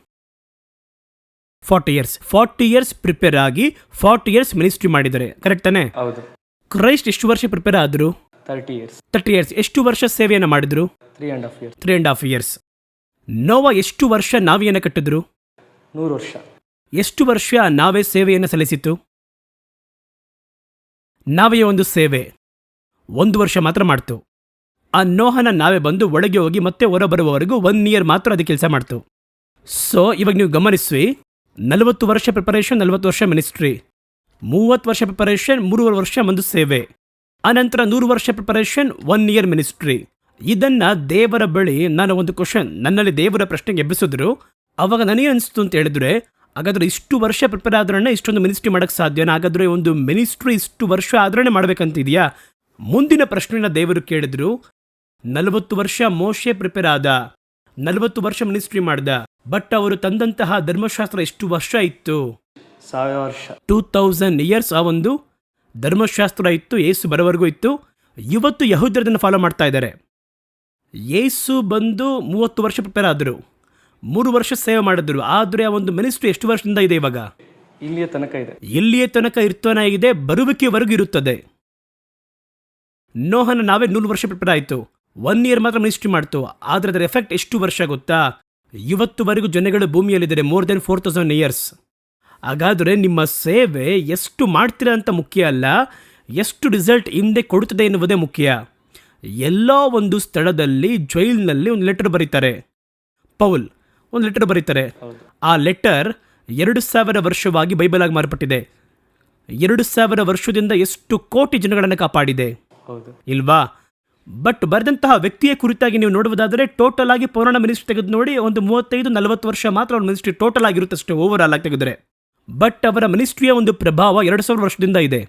Forty years. Forty years prepare ಆಗಿ ಫಾರ್ಟಿ ಇಯರ್ಸ್ ಮಿನಿಸ್ಟ್ರಿ ಮಾಡಿದ್ದಾರೆ. ಕರೆಕ್ಟ್ ತಾನೆ? ಹೌದು. ಕ್ರೈಸ್ಟ್ ಎಷ್ಟು ವರ್ಷ ಪ್ರಿಪೇರ್ ಆದ್ರು? ತರ್ಟಿ ಇಯರ್ಸ್ ತರ್ಟಿ ಇಯರ್ಸ್ ಎಷ್ಟು ವರ್ಷ ಸೇವೆಯನ್ನು ಮಾಡಿದ್ರು? Three and half years three and half years Noah ಎಷ್ಟು ವರ್ಷ ನಾವಿಯನ್ನು ಕಟ್ಟಿದ್ರು? ನೂರು ವರ್ಷ. ಎಷ್ಟು ವರ್ಷ ನಾವೇ ಸೇವೆಯನ್ನು ಸಲ್ಲಿಸಿತ್ತು? ನಾವೇ ಒಂದು ಸೇವೆ. ಒಂದು ವರ್ಷ ಮಾತ್ರ ಮಾಡ್ತು. ಆ ನೋಹನ ನಾವೇ ಬಂದು ಒಳಗೆ ಹೋಗಿ ಮತ್ತೆ ಹೊರ ಬರುವವರೆಗೂ ಒನ್ ಇಯರ್ ಮಾತ್ರ ಅದು ಕೆಲಸ ಮಾಡ್ತು. ಸೊ ಇವಾಗ ನೀವು ಗಮನಿಸಿ ನಲವತ್ತು ವರ್ಷ ಪ್ರಿಪರೇಷನ್ ನಲವತ್ತು ವರ್ಷ ಮಿನಿಸ್ಟ್ರಿ ಮೂವತ್ತು ವರ್ಷ ಪ್ರಿಪರೇಷನ್ ಮೂರುವರೆ ವರ್ಷ ಒಂದು ಸೇವೆ. ಅನಂತರ ನೂರು ವರ್ಷ ಪ್ರಿಪರೇಷನ್ ಒನ್ ಇಯರ್ ಮಿನಿಸ್ಟ್ರಿ ಇದನ್ನು ದೇವರ ಬಳಿ ನಾನು ಒಂದು ಕ್ವಶನ್ ನನ್ನಲ್ಲಿ ದೇವರ ಪ್ರಶ್ನೆಗೆ ಎಬ್ಬಿಸಿದ್ರು. ಅವಾಗ ನನಗೆ ಅನಿಸ್ತು ಅಂತ ಹೇಳಿದ್ರೆ, ಹಾಗಾದ್ರೆ ಇಷ್ಟು ವರ್ಷ ಪ್ರಿಪೇರ್ ಆದ್ರೇ ಇಷ್ಟೊಂದು ಮಿನಿಸ್ಟ್ರಿ ಮಾಡೋಕ್ಕೆ ಸಾಧ್ಯನಾ ಹಾಗಾದ್ರೆ ಒಂದು ಮಿನಿಸ್ಟ್ರಿ ಇಷ್ಟು ವರ್ಷ ಆದ್ರೇ ಮಾಡಬೇಕಂತಿದೆಯಾ? ಮುಂದಿನ ಪ್ರಶ್ನೆನ ದೇವರು ಕೇಳಿದ್ರು, ನಲವತ್ತು ವರ್ಷ ಮೋಶೆ ಪ್ರಿಪೇರ್ ಆದ, ನಲವತ್ತು ವರ್ಷ ಮಿನಿಸ್ಟ್ರಿ ಮಾಡ್ದ ಬಟ್ ಅವರು ತಂದಂತಹ ಧರ್ಮಶಾಸ್ತ್ರ ಎಷ್ಟು ವರ್ಷ ಇತ್ತು. ಸಾವಿರ ವರ್ಷ. ಟೂ ತೌಸಂಡ್ ಇಯರ್ಸ್ ಆ ಒಂದು ಧರ್ಮಶಾಸ್ತ್ರ ಇತ್ತು ಏಸು ಬರೋವರೆಗೂ ಇತ್ತು. ಇವತ್ತು ಯಹೋದ್ರದನ್ನು ಫಾಲೋ ಮಾಡ್ತಾ ಇದ್ದಾರೆ. ಏಸು ಬಂದು ಮೂವತ್ತು ವರ್ಷ ಪ್ರಿಪೇರ್ ಆದರು. ಮೂರು ವರ್ಷ ಸೇವೆ ಮಾಡಿದ್ರು. ಆದರೆ ಆ ಒಂದು ಮಿನಿಸ್ಟ್ರಿ ಎಷ್ಟು ವರ್ಷದಿಂದ ಇದೆ ಇವಾಗ? ಇಲ್ಲಿಯ ತನಕ ಇದೆ. ಇಲ್ಲಿಯ ತನಕ ಇರ್ತನಾಗಿದೆ ಬರುವಿಕೆವರೆಗೂ ಇರುತ್ತದೆ. ನೋಹನ ನಾವೇ ನೂರು ವರ್ಷ ಪ್ರಿಪೇರ್ ಆಯಿತು. ಒನ್ ಇಯರ್ ಮಾತ್ರ ಮಿನಿಸ್ಟ್ರಿ ಮಾಡ್ತು. ಆದರೆ ಅದರ ಎಫೆಕ್ಟ್ ಎಷ್ಟು ವರ್ಷ ಗೊತ್ತಾ? ಇವತ್ತುವರೆಗೂ ಜನಗಳು ಭೂಮಿಯಲ್ಲಿದ್ದಾರೆ more than four thousand years ಹಾಗಾದರೆ ನಿಮ್ಮ ಸೇವೆ ಎಷ್ಟು ಮಾಡ್ತೀರಾ ಅಂತ ಮುಖ್ಯ ಅಲ್ಲ, ಎಷ್ಟು ರಿಸಲ್ಟ್ ಹಿಂದೆ ಕೊಡುತ್ತದೆ ಎನ್ನುವುದೇ ಮುಖ್ಯ. ಎಲ್ಲ ಒಂದು ಸ್ಥಳದಲ್ಲಿ ಜೈಲ್ನಲ್ಲಿ ಒಂದು ಲೆಟರ್ ಬರೀತಾರೆ. ಪೌಲ್, ಒಂದು ಲೆಟರ್ ಬರೀತಾರೆ. ಆ ಲೆಟರ್ ಎರಡು ಸಾವಿರ ವರ್ಷವಾಗಿ ಬೈಬಲ್ ಆಗಿ ಮಾರ್ಪಟ್ಟಿದೆ. ಎರಡು ಸಾವಿರ ವರ್ಷದಿಂದ ಎಷ್ಟು ಕೋಟಿ ಜನಗಳನ್ನು ಕಾಪಾಡಿದೆ. ಇಲ್ವಾ? ಬಟ್ ಬರೆದಂತಹ ವ್ಯಕ್ತಿಯ ಕುರಿತಾಗಿ ನೀವು ನೋಡುವುದಾದರೆ ಟೋಟಲ್ ಆಗಿ ಪೌರಾಣ ಮಿನಿಸ್ಟ್ರಿ ತೆಗೆದು ನೋಡಿ, ಒಂದು ಮೂವತ್ತೈದು ನಲವತ್ತು ವರ್ಷ ಮಾತ್ರ ಅವ್ರ ಮಿನಿಸ್ಟ್ರಿ ಟೋಟಲ್ ಆಗಿರುತ್ತೆ ಅಷ್ಟೇ ಓವರ್ ಆಲ್ ಆಗಿ ತೆಗೆದ್ರೆ. ಬಟ್ ಅವರ ಮಿನಿಸ್ಟ್ರಿಯ ಒಂದು ಪ್ರಭಾವ ಎರಡು ಸಾವಿರ ವರ್ಷದಿಂದ ಇದೆ.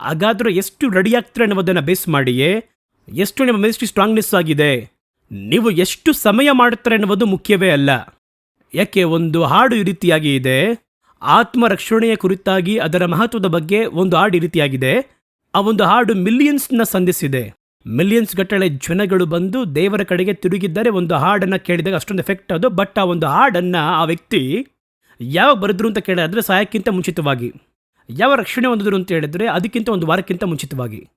ಹಾಗಾದರೂ ಎಷ್ಟು ರೆಡಿ ಆಗ್ತೀರ ಅನ್ನೋದನ್ನು ಬೇಸ್ ಮಾಡಿಯೇ, ಎಷ್ಟು ನಿಮ್ಮ ಮಿನಿಸ್ಟ್ರಿ ಸ್ಟ್ರಾಂಗ್ನೆಸ್ ಆಗಿದೆ, ನೀವು ಎಷ್ಟು ಸಮಯ ಮಾಡುತ್ತಾರೆ ಅನ್ನುವುದು ಮುಖ್ಯವೇ ಅಲ್ಲ. ಯಾಕೆ ಒಂದು ಹಾಡು ಈ ರೀತಿಯಾಗಿ ಇದೆ, ಆತ್ಮರಕ್ಷಣೆಯ ಕುರಿತಾಗಿ ಅದರ ಮಹತ್ವದ ಬಗ್ಗೆ ಒಂದು ಹಾಡು ಈ ರೀತಿಯಾಗಿದೆ, ಆ ಒಂದು ಹಾಡು ಮಿಲಿಯನ್ಸ್ನ ಸಂಧಿಸಿದೆ. ಮಿಲಿಯನ್ಸ್ ಗಟ್ಟಲೆ ಜನಗಳು ಬಂದು ದೇವರ ಕಡೆಗೆ ತಿರುಗಿದ್ದಾರೆ ಒಂದು ಹಾಡನ್ನು ಕೇಳಿದಾಗ ಅಷ್ಟೊಂದು ಎಫೆಕ್ಟ್ ಅದು ಬಟ್ ಆ ಒಂದು ಹಾಡನ್ನು ಆ ವ್ಯಕ್ತಿ ಯಾವಾಗ ಬರೆದ್ರು ಅಂತ ಕೇಳಿದ್ರೆ ಸಹಾಯಕ್ಕಿಂತ ಮುಂಚಿತವಾಗಿ. ಯಾವ ರಕ್ಷಣೆ ಹೊಂದಿದ್ರು ಅಂತ ಹೇಳಿದ್ರೆ ಅದಕ್ಕಿಂತ ಒಂದು ವಾರಕ್ಕಿಂತ ಮುಂಚಿತವಾಗಿ.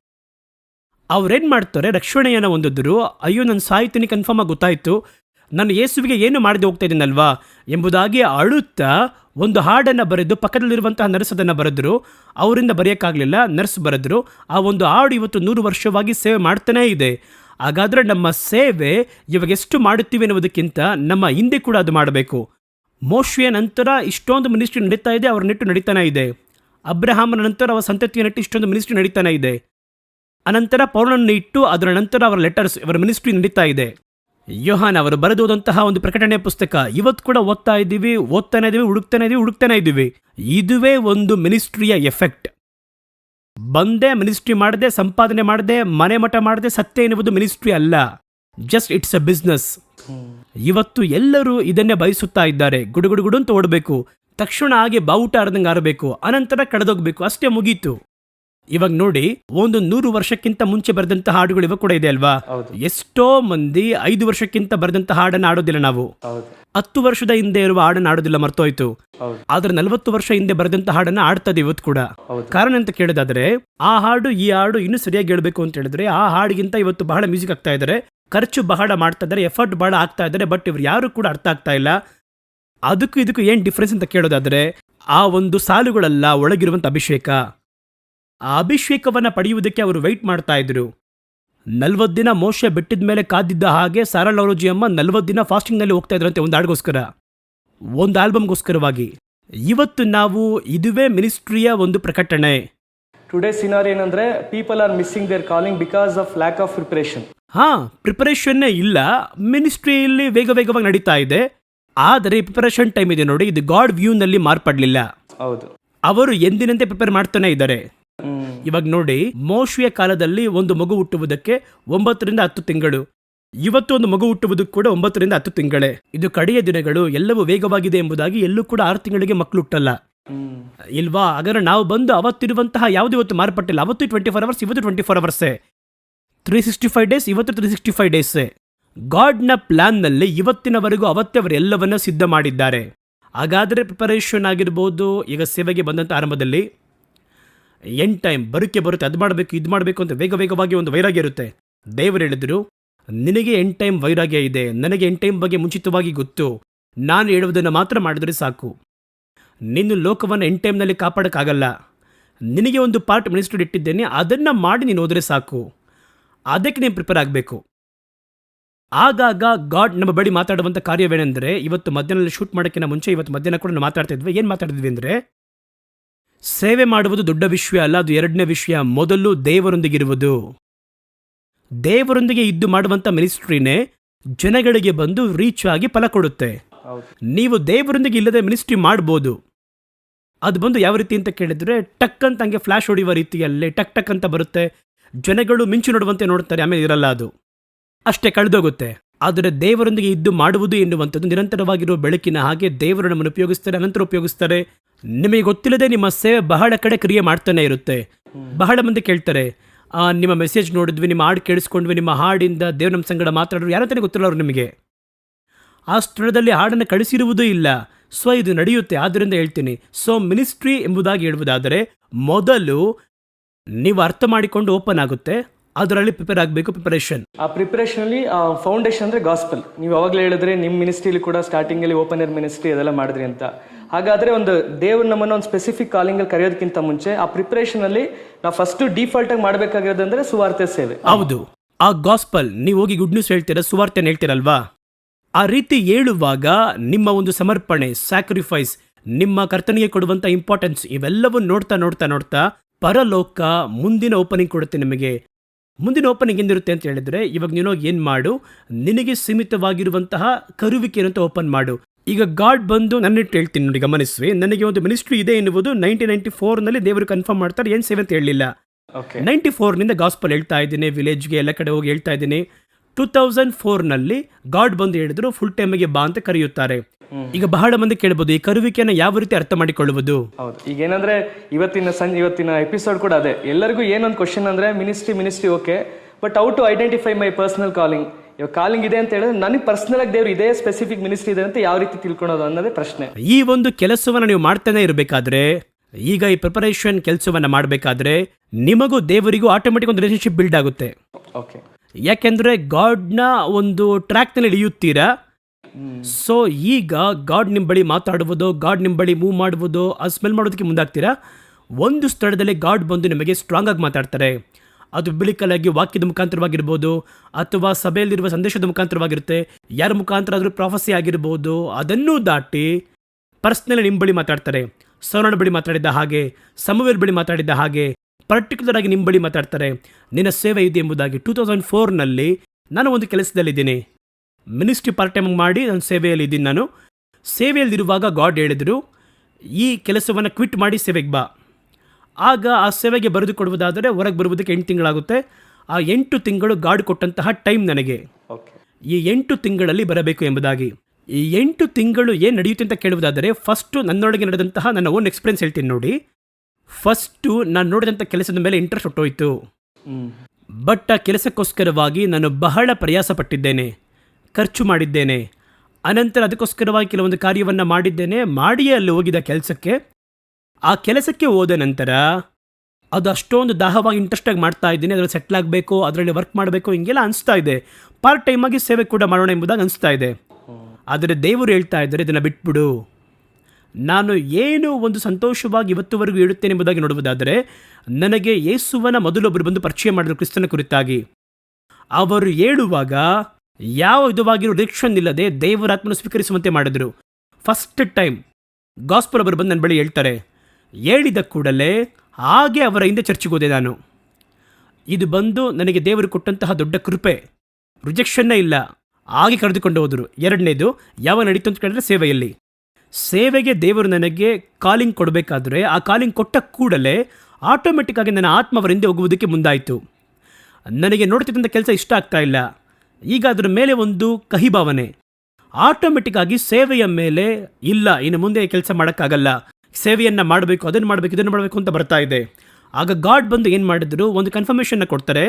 ಅವ್ರೇನು ಮಾಡ್ತಾರೆ? ರಕ್ಷಣೆಯನ್ನು ಹೊಂದಿದ್ರು. ಅಯ್ಯೋ ನನ್ನ ಸಾಯ್ತೀನಿ ಕನ್ಫರ್ಮ್ ಆಗಿ ಗೊತ್ತಾಯಿತು. ನಾನು ಯೇಸುವಿಗೆ ಏನು ಮಾಡಿದೆ ಹೋಗ್ತಾ ಇದ್ದೀನಲ್ವಾ? ಎಂಬುದಾಗಿ ಅಳುತ್ತಾ ಒಂದು ಹಾಡನ್ನು ಬರೆದು ಪಕ್ಕದಲ್ಲಿರುವಂತಹ ನರ್ಸ್ ಅದನ್ನು ಬರೆದ್ರು. ಅವರಿಂದ ಬರೆಯೋಕ್ಕಾಗಲಿಲ್ಲ. ನರ್ಸ್ ಬರೆದ್ರು. ಆ ಒಂದು ಹಾಡು ಇವತ್ತು ನೂರು ವರ್ಷವಾಗಿ ಸೇವೆ ಮಾಡ್ತಾನೇ ಇದೆ. ಹಾಗಾದರೆ ನಮ್ಮ ಸೇವೆ ಇವಾಗ ಎಷ್ಟು ಮಾಡುತ್ತೀವಿ ಎನ್ನುವುದಕ್ಕಿಂತ ನಮ್ಮ ಹಿಂದೆ ಕೂಡ ಅದು ಮಾಡಬೇಕು. ಮೋಶಿಯ ನಂತರ ಇಷ್ಟೊಂದು ಮಿನಿಸ್ಟ್ರಿ ನಡೀತಾ ಇದೆ, ಅವರ ನೆಟ್ಟು ನಡೀತಾನೆ ಇದೆ. ಅಬ್ರಹಾಮನ ನಂತರ ಅವರ ಸಂತತಿಯ ನೆಟ್ಟು ಇಷ್ಟೊಂದು ಮಿನಿಸ್ಟ್ರಿ ನಡೀತಾನೆ ಇದೆ. ಅನಂತರ ಪೌರನನ್ನು ಇಟ್ಟು ಅದರ ನಂತರ ಅವರ ಲೆಟರ್ಸ್ ಇವರ ಮಿನಿಸ್ಟ್ರಿ ನಡೀತಾ ಇದೆ. ಯೋಹಾನ್, ಅವರು ಬರೆದೋದಂತಹ ಒಂದು ಪ್ರಕಟಣೆಯ ಪುಸ್ತಕ. ಇವತ್ತು ಕೂಡ ಓದ್ತಾ ಇದ್ದೀವಿ, ಓದ್ತಾನೆ ಇದ್ದೀವಿ, ಹುಡುಕ್ತಾನೆ ಇದ್ದೀವಿ ಹುಡುಕ್ತಾನೆ ಇದ್ದೀವಿ. ಇದುವೇ ಒಂದು ಮಿನಿಸ್ಟ್ರಿಯ ಎಫೆಕ್ಟ್. ಬಂದೇ ಮಿನಿಸ್ಟ್ರಿ ಮಾಡದೆ, ಸಂಪಾದನೆ ಮಾಡದೆ ಮನೆ ಮಠ ಮಾಡದೆ ಸತ್ಯ ಎನ್ನುವುದು ಮಿನಿಸ್ಟ್ರಿ ಅಲ್ಲ. ಜಸ್ಟ್ ಇಟ್ಸ್ ಅ ಬಿಸ್ನೆಸ್ ಇವತ್ತು ಎಲ್ಲರೂ ಇದನ್ನೇ ಬಯಸುತ್ತಾ ಇದ್ದಾರೆ. ಗುಡುಗುಡುಗುಡು ಅಂತ ಓಡಬೇಕು. ತಕ್ಷಣ ಹಾಗೆ ಬಾವುಟ ಆಡ್ದಂಗೆ ಆರಬೇಕು ಅನಂತರ ಕಳೆದೋಗ್ಬೇಕು ಅಷ್ಟೇ ಮುಗೀತು. ಇವಾಗ ನೋಡಿ ಒಂದು ನೂರು ವರ್ಷಕ್ಕಿಂತ ಮುಂಚೆ ಬರೆದಂತಹ ಹಾಡುಗಳು ಇವಾಗ ಕೂಡ ಇದೆ ಅಲ್ವಾ. ಎಷ್ಟೋ ಮಂದಿ ಐದು ವರ್ಷಕ್ಕಿಂತ ಬರೆದಂತಹ ಹಾಡನ್ನ ಆಡೋದಿಲ್ಲ ನಾವು. ಹತ್ತು ವರ್ಷದ ಹಿಂದೆ ಇರುವ ಹಾಡನ್ನ ಆಡೋದಿಲ್ಲ ಮರ್ತೋಯ್ತು. ಆದ್ರೆ ನಲವತ್ತು ವರ್ಷ ಹಿಂದೆ ಬರೆದಂತ ಹಾಡನ್ನ ಆಡ್ತದೆ ಇವತ್ತು ಕೂಡ. ಕಾರಣ ಅಂತ ಕೇಳಿದಾದ್ರೆ ಆ ಹಾಡು ಈ ಹಾಡು ಇನ್ನೂ ಸರಿಯಾಗಿ ಹೇಳ್ಬೇಕು ಅಂತ ಹೇಳಿದ್ರೆ ಆ ಹಾಡಿಗಿಂತ ಇವತ್ತು ಬಹಳ ಮ್ಯೂಸಿಕ್ ಆಗ್ತಾ ಇದ್ದಾರೆ. ಖರ್ಚು ಬಹಳ ಮಾಡ್ತಾ ಇದ್ದಾರೆ ಎಫರ್ಟ್ ಬಹಳ ಆಗ್ತಾ ಇದ್ದಾರೆ ಬಟ್ ಇವ್ರು ಯಾರು ಕೂಡ ಅರ್ಥ ಆಗ್ತಾ ಇಲ್ಲ. ಅದಕ್ಕೂ ಇದಕ್ಕೂ ಏನು ಡಿಫ್ರೆನ್ಸ್ ಅಂತ ಕೇಳೋದಾದರೆ, ಆ ಒಂದು ಸಾಲುಗಳಲ್ಲ ಒಳಗಿರುವಂಥ ಅಭಿಷೇಕ. ಆ ಅಭಿಷೇಕವನ್ನು ಪಡೆಯುವುದಕ್ಕೆ ಅವರು ವೆಯ್ಟ್ ಮಾಡ್ತಾ ಇದ್ರು. ನಲ್ವತ್ತು ದಿನ ಮೋಶ ಬಿಟ್ಟಿದ ಮೇಲೆ ಕಾದಿದ್ದ ಹಾಗೆ ಸಾರಾ ಅವರೋಜಿ ಅಮ್ಮ ನಲ್ವತ್ತು ದಿನ ಫಾಸ್ಟಿಂಗ್ನಲ್ಲಿ ಹೋಗ್ತಾ ಇದ್ರಂತೆ ಒಂದು ಹಾಡ್ಗೋಸ್ಕರ. ಒಂದು ಆಲ್ಬಮ್ಗೋಸ್ಕರವಾಗಿ. ಇವತ್ತು ನಾವು ಇದುವೇ ಮಿನಿಸ್ಟ್ರಿಯ ಒಂದು ಪ್ರಕಟಣೆ. ಟುಡೇ ಸಿನಾರಿ ಏನಂದ್ರೆ people are missing their calling because of lack of preparation ಹಾ ಪ್ರಿಪರೇಷನ್ನೇ ಇಲ್ಲ. ಮಿನಿಸ್ಟ್ರಿಯಲ್ಲಿ ವೇಗ ವೇಗವಾಗಿ ನಡೀತಾ ಇದೆ. ಆದರೆ ಪ್ರಿಪರೇಷನ್ ಟೈಮ್ ಇದೆ ನೋಡಿ ಇದು ಗಾಡ್ ವ್ಯೂನಲ್ಲಿ ಮಾರ್ಪಡ್ಲಿಲ್ಲ. ಹೌದು. ಅವರು ಎಂದಿನಂತೆ ಪ್ರಿಪೇರ್ ಮಾಡ್ತಾನೆ ಇದ್ದಾರೆ. ಇವಾಗ ನೋಡಿ ಮೋಶಿಯ ಕಾಲದಲ್ಲಿ ಒಂದು ಮಗು ಹುಟ್ಟುವುದಕ್ಕೆ ಒಂಬತ್ತರಿಂದ ಹತ್ತು ತಿಂಗಳು. ಇವತ್ತು ಒಂದು ಮಗು ಹುಟ್ಟುವುದಕ್ಕೆ ಕೂಡ ಒಂಬತ್ತರಿಂದ ಹತ್ತು ತಿಂಗಳೇ. ಇದು ಕಡೆಯ ದಿನಗಳು ಎಲ್ಲವೂ ವೇಗವಾಗಿದೆ ಎಂಬುದಾಗಿ ಎಲ್ಲೂ ಕೂಡ ಆರು ತಿಂಗಳಿಗೆ ಮಕ್ಕಳು ಹುಟ್ಟಲ್ಲ. ಇಲ್ವಾ? ಹಾಗಾದ್ರೆ ನಾವು ಬಂದು ಅವತ್ತಿರುವಂತಹ ಯಾವುದು ಇವತ್ತು ಮಾರ್ಪಟ್ಟಿಲ್ಲ? ಅವತ್ತು ಟ್ವೆಂಟಿ ಫೋರ್ ಅವರ್ಸ್ ಇವತ್ತು ಟ್ವೆಂಟಿ ಫೋರ್ ಅವರ್ಸೇ ತ್ರೀ ಸಿಕ್ಸ್ಟಿ ಫೈವ್ ಡೇಸ್ ಇವತ್ತು ತ್ರೀ ಸಿಕ್ಸ್ಟಿ ಫೈವ್ ಡೇಸೇ ಗಾಡ್ನ ಪ್ಲ್ಯಾನ್ನಲ್ಲಿ ಇವತ್ತಿನವರೆಗೂ ಅವತ್ತೇ ಸಿದ್ಧ ಮಾಡಿದ್ದಾರೆ. ಹಾಗಾದರೆ ಪ್ರಿಪರೇಷನ್ ಆಗಿರ್ಬೋದು, ಈಗ ಸೇವೆಗೆ ಬಂದಂಥ ಆರಂಭದಲ್ಲಿ ಎನ್ ಟೈಮ್ ಬರುಕೆ ಬರುತ್ತೆ, ಅದು ಮಾಡಬೇಕು, ಇದು ಮಾಡಬೇಕು ಅಂತ ವೇಗ ವೇಗವಾಗಿ ಒಂದು ವೈರಾಗ್ಯ ಇರುತ್ತೆ. ದೇವರು ಹೇಳಿದ್ರು, ನಿನಗೆ ಎನ್ ಟೈಮ್ ವೈರಾಗ್ಯ ಇದೆ, ನನಗೆ ಎನ್ ಟೈಮ್ ಬಗ್ಗೆ ಮುಂಚಿತವಾಗಿ ಗೊತ್ತು. ನಾನು ಹೇಳುವುದನ್ನು ಮಾತ್ರ ಮಾಡಿದರೆ ಸಾಕು. ನಿನ್ನ ಲೋಕವನ್ನು ಎಂಡ್ ಟೈಮ್ನಲ್ಲಿ ಕಾಪಾಡೋಕ್ಕಾಗಲ್ಲ. ನಿನಗೆ ಒಂದು ಪಾರ್ಟ್ ಮಿನಿಸ್ಟರ್ ಇಟ್ಟಿದ್ದೇನೆ, ಅದನ್ನು ಮಾಡಿ ನೀನು ಹೋದರೆ ಸಾಕು. ಅದಕ್ಕೆ ನೀವು ಪ್ರಿಪೇರ್ ಆಗಬೇಕು. ಆಗಾಗ ಗಾಡ್ ನಮ್ಮ ಬಳಿ ಮಾತಾಡುವಂಥ ಕಾರ್ಯವೇನೆಂದರೆ, ಇವತ್ತು ಮಧ್ಯಾಹ್ನದಲ್ಲಿ ಶೂಟ್ ಮಾಡೋಕ್ಕಿಂತ ಮುಂಚೆ ಇವತ್ತು ಮಧ್ಯಾಹ್ನ ಕೂಡ ನಾವು ಮಾತಾಡ್ತಾ ಇದ್ವಿ. ಏನು ಮಾತಾಡಿದ್ವಿ ಅಂದರೆ, ಸೇವೆ ಮಾಡುವುದು ದೊಡ್ಡ ವಿಷಯ ಅಲ್ಲ, ಅದು ಎರಡನೇ ವಿಷಯ. ಮೊದಲು ದೇವರೊಂದಿಗಿರುವುದು ದೇವರೊಂದಿಗೆ ಇದ್ದು ಮಾಡುವಂಥ ಮಿನಿಸ್ಟ್ರಿನೇ ಜನಗಳಿಗೆ ಬಂದು ರೀಚ್ ಆಗಿ ಫಲ ಕೊಡುತ್ತೆ. ನೀವು ದೇವರೊಂದಿಗೆ ಇಲ್ಲದೆ ಮಿನಿಸ್ಟ್ರಿ ಮಾಡ್ಬೋದು. ಅದು ಬಂದು ಯಾವ ರೀತಿ ಅಂತ ಕೇಳಿದ್ರೆ, ಟಕ್ ಅಂತ ಹಂಗೆ ಫ್ಲಾಶ್ ಹೊಡೆಯುವ ರೀತಿಯಲ್ಲಿ, ಟಕ್ ಟಕ್ ಅಂತ ಬರುತ್ತೆ. ಜನಗಳು ಮಿಂಚು ನೋಡುವಂತೆ ನೋಡುತ್ತಾರೆ, ಆಮೇಲೆ ಇರಲ್ಲ ಅದು. ಅಷ್ಟೇ ಕಳೆದೋಗುತ್ತೆ. ಆದರೆ ದೇವರೊಂದಿಗೆ ಇದ್ದು ಮಾಡುವುದು ಎನ್ನುವಂಥದ್ದು ನಿರಂತರವಾಗಿರುವ ಬೆಳಕಿನ ಹಾಗೆ ದೇವರು ನಮ್ಮನ್ನು ಉಪಯೋಗಿಸ್ತಾರೆ ಅನಂತರ ಉಪಯೋಗಿಸ್ತಾರೆ. ನಿಮಗೆ ಗೊತ್ತಿಲ್ಲದೆ ನಿಮ್ಮ ಸೇವೆ ಬಹಳ ಕಡೆ ಕ್ರಿಯೆ ಮಾಡ್ತಾನೆ ಇರುತ್ತೆ. ಬಹಳ ಮಂದಿ ಕೇಳ್ತಾರೆ ನಿಮ್ಮ ಮೆಸೇಜ್ ನೋಡಿದ್ವಿ, ನಿಮ್ಮ ಹಾಡು ಕೇಳಿಸ್ಕೊಂಡ್ವಿ, ನಿಮ್ಮ ಹಾಡಿಂದ ದೇವ್ರ ನಮ್ಮ ಸಂಗಡ ಮಾತಾಡೋರು ಯಾರಂತಾನೆ ಗೊತ್ತಿಲ್ಲ ಅವರು ನಿಮಗೆ. ಆ ಸ್ಥಳದಲ್ಲಿ ಹಾಡನ್ನು ಕಳಿಸಿರುವುದೂ ಇಲ್ಲ. ಸೊ ಇದು ನಡೆಯುತ್ತೆ. ಆದ್ದರಿಂದ ಹೇಳ್ತೀನಿ. ಸೊ ಮಿನಿಸ್ಟ್ರಿ ಎಂಬುದಾಗಿ ಹೇಳುವುದಾದರೆ, ಮೊದಲು ನೀವು ಅರ್ಥ ಮಾಡಿಕೊಂಡು ಓಪನ್ ಆಗುತ್ತೆ ಅದರಲ್ಲಿ ಪ್ರಿಪೇರ್ ಆಗಬೇಕು ಪ್ರಿಪರೇಷನ್ ಆ ಪ್ರಿಪರೇಷನ್ ಅಲ್ಲಿ ಫೌಂಡೇಶನ್ ಅಂದ್ರೆ ಗಾಸ್ಪಲ್ ನೀವು ಅವಾಗಲೇ ಹೇಳಿದ್ರೆ ನಿಮ್ಮ ಮಿನಿಸ್ಟ್ರಿಲಿ ಕೂಡ ಸ್ಟಾರ್ಟಿಂಗ್ ಅಲ್ಲಿ ಓಪನ್ ಏರ್ ಮಿನಿಸ್ಟ್ರಿ ಅದೆಲ್ಲ ಮಾಡಿದ್ರಿ ಅಂತ. ಹಾಗಾದ್ರೆ ಒಂದು ದೇವ್ರು ನಮ್ಮನ್ನು ಒಂದು ಸ್ಪೆಸಿಫಿಕ್ ಕಾಲಿಂಗ್ ಅಲ್ಲಿ ಕರೆಯೋದಕ್ಕಿಂತ ಮುಂಚೆ ಆ ಪ್ರಿಪರೇಷನ್ ಅಲ್ಲಿ ನಾವು ಫಸ್ಟ್ ಡಿಫಾಲ್ಟ್ ಆಗಿ ಮಾಡಬೇಕಾಗಿರೋದಂದ್ರೆ ಸುವಾರ್ತೆ ಸೇವೆ. ಹೌದು. ಆ ಗಾಸ್ಪಲ್ ನೀವು ಹೋಗಿ ಗುಡ್ ನ್ಯೂಸ್ ಹೇಳ್ತೀರಾ ಸುವಾರ್ತೆನ ಹೇಳ್ತೀರಲ್ವಾ? ಆ ರೀತಿ ಹೇಳುವಾಗ ನಿಮ್ಮ ಒಂದು ಸಮರ್ಪಣೆ ಸ್ಯಾಕ್ರಿಫೈಸ್ ನಿಮ್ಮ ಕರ್ತನಿಗೆ ಕೊಡುವಂತ ಇಂಪಾರ್ಟೆನ್ಸ್ ಇವೆಲ್ಲವೂ ನೋಡ್ತಾ ನೋಡ್ತಾ ನೋಡ್ತಾ ಪರಲೋಕ ಮುಂದಿನ ಓಪನಿಂಗ್ ಕೊಡುತ್ತೆ ನಿಮಗೆ. ಮುಂದಿನ ಓಪನಿಂಗ್ ಎಂದಿರುತ್ತೆ ಅಂತ ಹೇಳಿದ್ರೆ ಇವಾಗ ನೀನು ಏನು ಮಾಡು? ನಿನಗೆ ಸೀಮಿತವಾಗಿರುವಂತಹ ಕರುವಿಕೆ ಅಂತ ಓಪನ್ ಮಾಡು. ಈಗ ಗಾಡ್ ಬಂದು ನನ್ನಿಟ್ಟು ಹೇಳ್ತೀನಿ ನೋಡಿ ಗಮನಿಸಿ ನನಗೆ ಒಂದು ಮಿನಿಸ್ಟ್ರಿ ಇದೆ ಎನ್ನುವುದು ನೈನ್ಟೀನ್ ನೈನ್ಟಿ ಫೋರ್ನಲ್ಲಿ ದೇವರು ಕನ್ಫರ್ಮ್ ಮಾಡ್ತಾರೆ ಏನು ಸೇವೆ ಅಂತ ಹೇಳಲಿಲ್ಲ. ಓಕೆ ನೈಂಟಿ ಫೋರ್ನಿಂದ ಗಾಸ್ಪಲ್ ಹೇಳ್ತಾ ಇದ್ದೀನಿ ವಿಲೇಜ್ಗೆ ಎಲ್ಲ ಕಡೆ ಹೋಗಿ ಹೇಳ್ತಾ ಇದ್ದೀನಿ. ಟೂ ತೌಸಂಡ್ ಫೋರ್ನಲ್ಲಿ ಗಾಡ್ ಬಂದು ಹೇಳಿದ್ರು ಫುಲ್ ಟೈಮಿಗೆ ಬಾ ಅಂತ ಕರೆಯುತ್ತಾರೆ. ಈಗ ಬಹಳ ಮಂದಿ ಕೇಳಬಹುದು ಈ ಕರುವಿಕೆಯನ್ನು ಯಾವ ರೀತಿ ಅರ್ಥ ಮಾಡಿಕೊಳ್ಳುವುದು? ಹೌದು ಈಗ ಏನಂದ್ರೆ ಇವತ್ತಿನ ಸಂಜೆ ಇವತ್ತಿನ ಎಪಿಸೋಡ್ ಕೂಡ ಅದೇ. ಎಲ್ಲರಿಗೂ ಏನೊಂದು ಕ್ವಶನ್ ಅಂದ್ರೆ ministry ministry okay but how to identify my personal calling ಇವಾಗ ಕಾಲಿಂಗ್ ಇದೆ ಅಂತ ಹೇಳಿದ್ರೆ ನನಗೆ ಪರ್ಸನಲ್ ಆಗಿ ದೇವ್ರು ಇದೇ ಸ್ಪೆಸಿಫಿಕ್ ಮಿನಿಸ್ಟ್ರಿ ಇದೆ ಅಂತ ಯಾವ ರೀತಿ ತಿಳ್ಕೊಳೋದು ಅನ್ನೋದೇ ಪ್ರಶ್ನೆ. ಈ ಒಂದು ಕೆಲಸವನ್ನು ನೀವು ಮಾಡ್ತಾನೆ ಇರಬೇಕಾದ್ರೆ ಈಗ ಈ ಪ್ರಿಪರೇಷನ್ ಕೆಲಸವನ್ನ ಮಾಡಬೇಕಾದ್ರೆ ನಿಮಗೂ ದೇವರಿಗೂ ಆಟೋಮೆಟಿಕ್ ಒಂದು ರಿಲೇಶನ್ಶಿಪ್ ಬಿಲ್ಡ್ ಆಗುತ್ತೆ. ಓಕೆ ಯಾಕೆಂದ್ರೆ ಗಾಡ್ನ ಒಂದು ಟ್ರ್ಯಾಕ್ನಲ್ಲಿ ಇಳಿಯುತ್ತೀರಾ ಸೊ ಈಗ ಗಾಡ್ ನಿಮ್ಮ ಬಳಿ ಮಾತಾಡುವುದು, ಗಾಡ್ ನಿಮ್ಮ ಬಳಿ ಮೂವ್ ಮಾಡುವುದು ಅದು ಸ್ಮೆಲ್ ಮಾಡೋದಕ್ಕೆ ಮುಂದಾಗ್ತೀರಾ? ಒಂದು ಸ್ಥಳದಲ್ಲಿ ಗಾಡ್ ಬಂದು ನಿಮಗೆ ಸ್ಟ್ರಾಂಗ್ ಆಗಿ ಮಾತಾಡ್ತಾರೆ. ಅದು ಬಿಳಿಕಲಾಗಿ ವಾಕ್ಯದ ಮುಖಾಂತರವಾಗಿರ್ಬೋದು, ಅಥವಾ ಸಭೆಯಲ್ಲಿರುವ ಸಂದೇಶದ ಮುಖಾಂತರವಾಗಿರುತ್ತೆ. ಯಾರ ಮುಖಾಂತರ ಆದರೂ ಪ್ರಾಫಸಿ ಆಗಿರ್ಬೋದು, ಅದನ್ನೂ ದಾಟಿ ಪರ್ಸ್ನಲಿ ನಿಮ್ಮ ಬಳಿ ಮಾತಾಡ್ತಾರೆ. ಸೌರಣ ಬಳಿ ಮಾತಾಡಿದ್ದ ಹಾಗೆ ಸಮವೇರ್ ಬಳಿ ಮಾತಾಡಿದ್ದ ಹಾಗೆ ಪರ್ಟಿಕ್ಯುಲರ್ ಆಗಿ ನಿಮ್ಮ ಬಳಿ ಮಾತಾಡ್ತಾರೆ ನಿನ್ನ ಸೇವೆ ಇದೆ ಎಂಬುದಾಗಿ. ಟೂ ತೌಸಂಡ್ ಫೋರ್ನಲ್ಲಿ ನಾನು ಒಂದು ಕೆಲಸದಲ್ಲಿದ್ದೀನಿ. ಮಿನಿಸ್ಟ್ರಿ ಪಾರ್ಟ್ ಟೈಮ್ ಮಾಡಿ ನನ್ನ ಸೇವೆಯಲ್ಲಿ ಇದ್ದೀನಿ ನಾನು. ಸೇವೆಯಲ್ಲಿರುವಾಗ ಗಾಡ್ ಹೇಳಿದರು ಈ ಕೆಲಸವನ್ನು ಕ್ವಿಟ್ ಮಾಡಿ ಸೇವೆಗೆ ಬಾ. ಆಗ ಆ ಸೇವೆಗೆ ಬರೆದು ಕೊಡುವುದಾದರೆ ಹೊರಗೆ ಬರುವುದಕ್ಕೆ ಎಂಟು ತಿಂಗಳಾಗುತ್ತೆ. ಆ ಎಂಟು ತಿಂಗಳು ಗಾಡ್ ಕೊಟ್ಟಂತಹ ಟೈಮ್ ನನಗೆ. ಓಕೆ ಈ ಎಂಟು ತಿಂಗಳಲ್ಲಿ ಬರಬೇಕು ಎಂಬುದಾಗಿ. ಈ ಎಂಟು ತಿಂಗಳು ಏನು ನಡೆಯುತ್ತೆ ಅಂತ ಕೇಳುವುದಾದರೆ ಫಸ್ಟು ನನ್ನೊಳಗೆ ನಡೆದಂತಹ ನನ್ನ ಓನ್ ಎಕ್ಸ್ಪೀರಿಯನ್ಸ್ ಹೇಳ್ತೀನಿ ನೋಡಿ. ಫಸ್ಟು ನಾನು ನೋಡಿದಂಥ ಕೆಲಸದ ಮೇಲೆ ಇಂಟ್ರೆಸ್ಟ್ ಹೊಟ್ಟೋಯ್ತು. ಬಟ್ ಆ ಕೆಲಸಕ್ಕೋಸ್ಕರವಾಗಿ ನಾನು ಬಹಳ ಪ್ರಯಾಸ ಪಟ್ಟಿದ್ದೇನೆ ಖರ್ಚು ಮಾಡಿದ್ದೇನೆ. ಅನಂತರ ಅದಕ್ಕೋಸ್ಕರವಾಗಿ ಕೆಲವೊಂದು ಕಾರ್ಯವನ್ನು ಮಾಡಿದ್ದೇನೆ ಮಾಡಿಯೇ ಅಲ್ಲಿ ಹೋಗಿದ ಕೆಲಸಕ್ಕೆ. ಆ ಕೆಲಸಕ್ಕೆ ಹೋದ ನಂತರ ಅದು ಅಷ್ಟೊಂದು ದಾಹವಾಗಿ ಇಂಟ್ರೆಸ್ಟಾಗಿ ಮಾಡ್ತಾ ಇದ್ದೀನಿ ಅದರಲ್ಲಿ ಸೆಟ್ಲ್ ಆಗಬೇಕು ಅದರಲ್ಲಿ ವರ್ಕ್ ಮಾಡಬೇಕು ಹಿಂಗೆಲ್ಲ ಅನಿಸ್ತಾ ಇದೆ. ಪಾರ್ಟ್ ಟೈಮಾಗಿ ಸೇವೆ ಕೂಡ ಮಾಡೋಣ ಎಂಬುದಾಗಿ ಅನಿಸ್ತಾ ಇದೆ. ಆದರೆ ದೇವರು ಹೇಳ್ತಾ ಇದ್ದಾರೆ ಇದನ್ನು ಬಿಟ್ಬಿಡು. ನಾನು ಏನು ಒಂದು ಸಂತೋಷವಾಗಿ ಇವತ್ತುವರೆಗೂ ಹೇಳುತ್ತೇನೆ ಎಂಬುದಾಗಿ ನೋಡುವುದಾದರೆ, ನನಗೆ ಯೇಸುವನ ಮೊದಲೊಬ್ಬರು ಬಂದು ಪರಿಚಯ ಮಾಡಿದರು ಕ್ರಿಸ್ತನ ಕುರಿತಾಗಿ. ಅವರು ಹೇಳುವಾಗ, ಯಾವ ವಿಧವಾಗಿರೋ ರಿಕ್ಷನ್ ಇಲ್ಲದೆ ದೇವರಾತ್ಮನ ಸ್ವೀಕರಿಸುವಂತೆ ಮಾಡಿದರು. ಫಸ್ಟ್ ಟೈಮ್ ಗಾಸ್ಪಲ್ ಅವರು ಬಂದು ನನ್ನ ಬಳಿ ಹೇಳ್ತಾರೆ, ಹೇಳಿದ ಕೂಡಲೇ ಹಾಗೆ ಅವರ ಹಿಂದೆ ಚರ್ಚೆಗೆ ಹೋದೆ ನಾನು. ಇದು ಬಂದು ನನಗೆ ದೇವರು ಕೊಟ್ಟಂತಹ ದೊಡ್ಡ ಕೃಪೆ, ರಿಜೆಕ್ಷನ್ನೇ ಇಲ್ಲ. ಹಾಗೆ ಕರೆದುಕೊಂಡು ಹೋದರು. ಎರಡನೇದು, ಯಾವ ನಡೀತು ಅಂತ ಕೇಳಿದ್ರೆ ಸೇವೆಯಲ್ಲಿ. ಸೇವೆಗೆ ದೇವರು ನನಗೆ ಕಾಲಿಂಗ್ ಕೊಡಬೇಕಾದ್ರೆ ಆ ಕಾಲಿಂಗ್ ಕೊಟ್ಟ ಕೂಡಲೇ ಆಟೋಮೆಟಿಕ್ಕಾಗಿ ನನ್ನ ಆತ್ಮ ಹಿಂದೆ ಹೋಗುವುದಕ್ಕೆ ಮುಂದಾಯಿತು. ನನಗೆ ನೋಡ್ತಿದ್ದಂಥ ಕೆಲಸ ಇಷ್ಟ ಆಗ್ತಾ ಇಲ್ಲ. ಈಗ ಅದರ ಮೇಲೆ ಒಂದು ಕಹಿ ಭಾವನೆ ಆಟೋಮೆಟಿಕ್ಕಾಗಿ ಸೇವೆಯ ಮೇಲೆ ಇಲ್ಲ, ಇನ್ನು ಮುಂದೆ ಕೆಲಸ ಮಾಡೋಕ್ಕಾಗಲ್ಲ. ಸೇವೆಯನ್ನು ಮಾಡಬೇಕು, ಅದನ್ನು ಮಾಡಬೇಕು, ಇದನ್ನು ಮಾಡಬೇಕು ಅಂತ ಬರ್ತಾ ಇದೆ. ಆಗ ಗಾಡ್ ಬಂದು ಏನು ಮಾಡಿದ್ರು? ಒಂದು ಕನ್ಫರ್ಮೇಷನ್ನ ಕೊಡ್ತಾರೆ.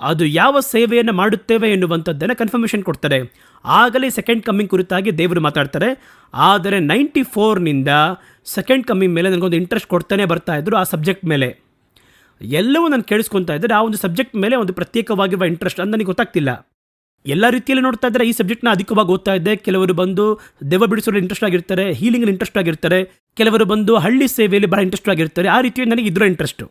ಅದು ಯಾವ ಸೇವೆಯನ್ನು ಮಾಡುತ್ತೇವೆ ಎನ್ನುವಂಥದ್ದನ್ನು ಕನ್ಫರ್ಮೇಷನ್ ಕೊಡ್ತಾರೆ. ಆಗಲೇ ಸೆಕೆಂಡ್ ಕಮ್ಮಿಂಗ್ ಕುರಿತಾಗಿ ದೇವರು ಮಾತಾಡ್ತಾರೆ. ಆದರೆ ನೈಂಟಿ ಫೋರ್ನಿಂದ ಸೆಕೆಂಡ್ ಕಮ್ಮಿ ಮೇಲೆ ನನಗೊಂದು ಇಂಟ್ರೆಸ್ಟ್ ಕೊಡ್ತಾನೆ ಬರ್ತಾ ಇದ್ದರು ಆ ಸಬ್ಜೆಕ್ಟ್ ಮೇಲೆ. ಎಲ್ಲವೂ ನಾನು ಕೇಳಿಸ್ಕೊತಾ ಇದ್ದರೆ ಆ ಒಂದು ಸಬ್ಜೆಕ್ಟ್ ಮೇಲೆ ಒಂದು ಪ್ರತ್ಯೇಕವಾಗಿರುವ ಇಂಟ್ರೆಸ್ಟ್ ಅಂತ ನನಗೆ ಗೊತ್ತಾಗ್ತಿಲ್ಲ. ಎಲ್ಲ ರೀತಿಯಲ್ಲಿ ನೋಡ್ತಾ ಇದ್ದರೆ ಈ ಸಬ್ಜೆಕ್ಟ್ನ ಅಧಿಕವಾಗಿ ಓದ್ತಾ ಇದ್ದೆ. ಕೆಲವರು ಬಂದು ದೆವ್ವ ಬಿಡಿಸೋರು ಇಂಟ್ರೆಸ್ಟ್ ಆಗಿರ್ತಾರೆ ಹೀಲಿಂಗ್ ಇಂಟ್ರೆಸ್ಟ್ ಆಗಿರ್ತಾರೆ. ಕೆಲವರು ಬಂದು ಹಳ್ಳಿ ಸೇವೆಯಲ್ಲಿ ಭಾಳ ಇಂಟ್ರೆಸ್ಟ್ ಆಗಿರ್ತಾರೆ. ಆ ರೀತಿಯಲ್ಲಿ ನನಗೆ ಇದ್ರ ಇಂಟ್ರೆಸ್ಟು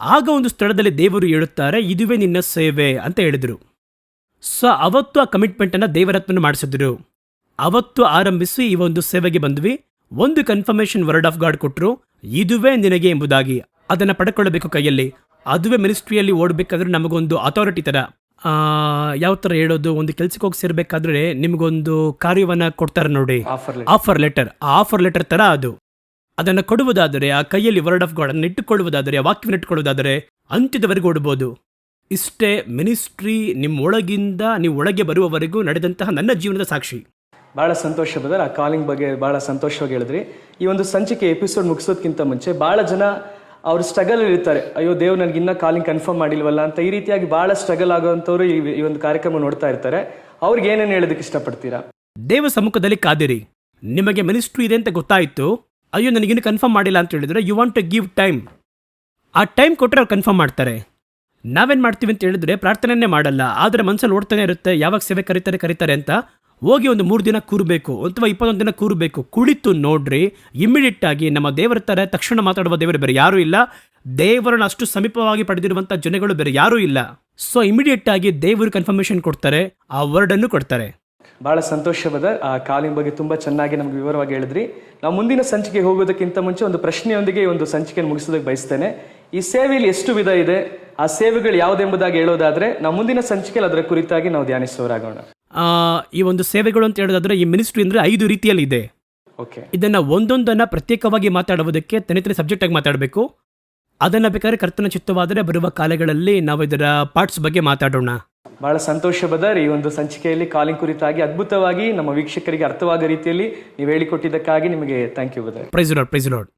ಆಗ ಒಂದು ಸ್ಥಳದಲ್ಲಿ ದೇವರು ಹೇಳುತ್ತಾರೆ, ಇದುವೇ ನಿನ್ನ ಸೇವೆ ಅಂತ ಹೇಳಿದರು. ಸೊ ಅವತ್ತು ಆ ಕಮಿಟ್ಮೆಂಟನ್ನು ದೇವರತ್ನ ಮಾಡಿಸಿದ್ರು. ಅವತ್ತು ಆರಂಭಿಸಿ ಈ ಒಂದು ಸೇವೆಗೆ ಬಂದ್ವಿ. ಒಂದು ಕನ್ಫರ್ಮೇಷನ್ ವರ್ಡ್ ಆಫ್ ಗಾಡ್ ಕೊಟ್ಟರು ಇದುವೇ ನಿನಗೆ ಎಂಬುದಾಗಿ. ಅದನ್ನು ಪಡ್ಕೊಳ್ಳಬೇಕು ಕೈಯಲ್ಲಿ. ಅದುವೇ ಮಿನಿಸ್ಟ್ರಿಯಲ್ಲಿ ಓಡಬೇಕಾದ್ರೆ ನಮಗೊಂದು ಅಥಾರಿಟಿ ಥರ ಯಾವ ಥರ ಹೇಳೋದು? ಒಂದು ಕೆಲ್ಸಕ್ಕೆ ಹೋಗಿ ಸೇರಬೇಕಾದ್ರೆ ನಿಮಗೊಂದು ಕಾರ್ಯವನ್ನು ಕೊಡ್ತಾರೆ ನೋಡಿ. ಆಫರ್ ಲೆಟರ್ ಆ ಆಫರ್ ಲೆಟರ್ ಥರ ಅದು. ಅದನ್ನು ಕೊಡುವುದಾದರೆ ಆ ಕೈಯಲ್ಲಿ ವರ್ಡ್ ಆಫ್ ಗಾಡ್ ಅನ್ನು ಇಟ್ಟುಕೊಳ್ಳುವುದಾದರೆ ಆ ವಾಕ್ಯವನ್ನು ಇಟ್ಟುಕೊಳ್ಳುವುದಾದರೆ ಅಂತ್ಯದವರೆಗೂ ಓಡಬಹುದು ಇಷ್ಟೇ ಮಿನಿಸ್ಟ್ರಿ ನಿಮ್ಮೊಳಗಿಂದ ನೀವು ಒಳಗೆ ಬರುವವರೆಗೂ ನಡೆದಂತಹ ನನ್ನ ಜೀವನದ ಸಾಕ್ಷಿ. ಬಹಳ ಸಂತೋಷ ಬದಲ್ ಆ ಕಾಲಿಂಗ್ ಬಗ್ಗೆ ಬಹಳ ಸಂತೋಷವಾಗಿ ಹೇಳಿದ್ರಿ. ಈ ಒಂದು ಸಂಚಿಕೆ ಎಪಿಸೋಡ್ ಮುಗಿಸೋದಕ್ಕಿಂತ ಮುಂಚೆ ಬಹಳ ಜನ ಅವ್ರು ಸ್ಟ್ರಗಲ್ ಇರ್ತಾರೆ. ಅಯ್ಯೋ ದೇವ್ ನನಗೆ ಇನ್ನೂ ಕಾಲಿಂಗ್ ಕನ್ಫರ್ಮ್ ಮಾಡಿಲ್ವಲ್ಲ ಅಂತ ಈ ರೀತಿಯಾಗಿ ಬಹಳ ಸ್ಟ್ರಗಲ್ ಆಗುವಂಥವ್ರು ಈ ಒಂದು ಕಾರ್ಯಕ್ರಮ ನೋಡ್ತಾ ಇರ್ತಾರೆ. ಅವ್ರಿಗೆ ಏನೇನು ಹೇಳೋದಕ್ಕೆ ಇಷ್ಟಪಡ್ತೀರಾ? ದೇವ ಸಮ್ಮುಖದಲ್ಲಿ ಕಾದಿರಿ. ನಿಮಗೆ ಮಿನಿಸ್ಟ್ರಿ ಇದೆ ಅಂತ ಗೊತ್ತಾಯಿತು. ಅಯ್ಯೋ, ನನಗಿನ್ನೂ ಕನ್ಫರ್ಮ್ ಮಾಡಿಲ್ಲ ಅಂತ ಹೇಳಿದ್ರೆ you want to give time ಆ ಟೈಮ್ ಕೊಟ್ಟರೆ ಅವ್ರು ಕನ್ಫರ್ಮ್ ಮಾಡ್ತಾರೆ. ನಾವೇನು ಮಾಡ್ತೀವಿ ಅಂತ ಹೇಳಿದ್ರೆ ಪ್ರಾರ್ಥನೆಯೇ ಮಾಡಲ್ಲ. ಆದರೆ ಮನಸ್ಸಲ್ಲಿ ಓಡ್ತಾನೆ ಇರುತ್ತೆ. ಯಾವಾಗ ಸೇವೆ ಕರೀತಾರೆ ಕರೀತಾರೆ ಅಂತ ಹೋಗಿ ಒಂದು ಮೂರು ದಿನ ಕೂರಬೇಕು ಅಥವಾ ಇಪ್ಪತ್ತೊಂದು ದಿನ ಕೂರಬೇಕು. ಕುಳಿತು ನೋಡ್ರಿ ಇಮಿಡಿಯೇಟ್ ಆಗಿ ನಮ್ಮ ದೇವರ ಥರ ತಕ್ಷಣ ಮಾತಾಡುವ ದೇವರು ಬೇರೆ ಯಾರೂ ಇಲ್ಲ. ದೇವರನ್ನು ಅಷ್ಟು ಸಮೀಪವಾಗಿ ಪಡೆದಿರುವಂಥ ಜನಗಳು ಬೇರೆ ಯಾರೂ ಇಲ್ಲ. ಸೊ ಇಮಿಡಿಯೇಟ್ ಆಗಿ ದೇವರು ಕನ್ಫರ್ಮೇಷನ್ ಕೊಡ್ತಾರೆ ಆ ವರ್ಡನ್ನು ಕೊಡ್ತಾರೆ. ಬಹಳ ಸಂತೋಷ ಆ ಕಾಲಿನ ಬಗ್ಗೆ ತುಂಬಾ ಚೆನ್ನಾಗಿ ನಮ್ಗೆ ವಿವರವಾಗಿ ಹೇಳಿದ್ರಿ. ನಾವು ಮುಂದಿನ ಸಂಚಿಕೆ ಹೋಗೋದಕ್ಕಿಂತ ಮುಂಚೆ ಒಂದು ಪ್ರಶ್ನೆಯೊಂದಿಗೆ ಒಂದು ಸಂಚಿಕೆಯನ್ನು ಮುಗಿಸೋದಕ್ಕೆ ಬಯಸ್ತೇನೆ. ಈ ಸೇವೆಯಲ್ಲಿ ಎಷ್ಟು ವಿಧ ಇದೆ? ಆ ಸೇವೆಗಳು ಯಾವುದೆಂಬುದಾಗಿ ಹೇಳೋದಾದ್ರೆ ನಾವು ಮುಂದಿನ ಸಂಚಿಕೆಯಲ್ಲಿ ಅದರ ಕುರಿತಾಗಿ ನಾವು ಧ್ಯಾನಿಸುವರಾಗೋಣ ಆ, ಈ ಒಂದು ಸೇವೆಗಳು ಅಂತ ಹೇಳೋದಾದ್ರೆ ಈ ಮಿನಿಸ್ಟ್ರಿ ಅಂದರೆ ಐದು ರೀತಿಯಲ್ಲಿ ಇದೆ ಓಕೆ ಇದನ್ನು ಒಂದೊಂದನ್ನು ಪ್ರತ್ಯೇಕವಾಗಿ ಮಾತಾಡುವುದಕ್ಕೆ ತನಿತನೆ ಸಬ್ಜೆಕ್ಟ್ ಆಗಿ ಮಾತಾಡಬೇಕು. ಅದನ್ನು ಬೇಕಾದ್ರೆ ಕರ್ತನ ಚಿತ್ತವಾದರೆ ಬರುವ ಕಾಲಗಳಲ್ಲಿ ನಾವು ಇದರ ಪಾರ್ಟ್ಸ್ ಬಗ್ಗೆ ಮಾತಾಡೋಣ. ಬಹಳ ಸಂತೋಷ ಬದರ್ ಈ ಒಂದು ಸಂಚಿಕೆಯಲ್ಲಿ ಕಾಲಿಂಗ್ ಕುರಿತಾಗಿ ಅದ್ಭುತವಾಗಿ ನಮ್ಮ ವೀಕ್ಷಕರಿಗೆ ಅರ್ಥವಾದ ರೀತಿಯಲ್ಲಿ ನೀವು ಹೇಳಿಕೊಟ್ಟಿದ್ದಕ್ಕಾಗಿ ನಿಮಗೆ thank you brother praise Lord praise Lord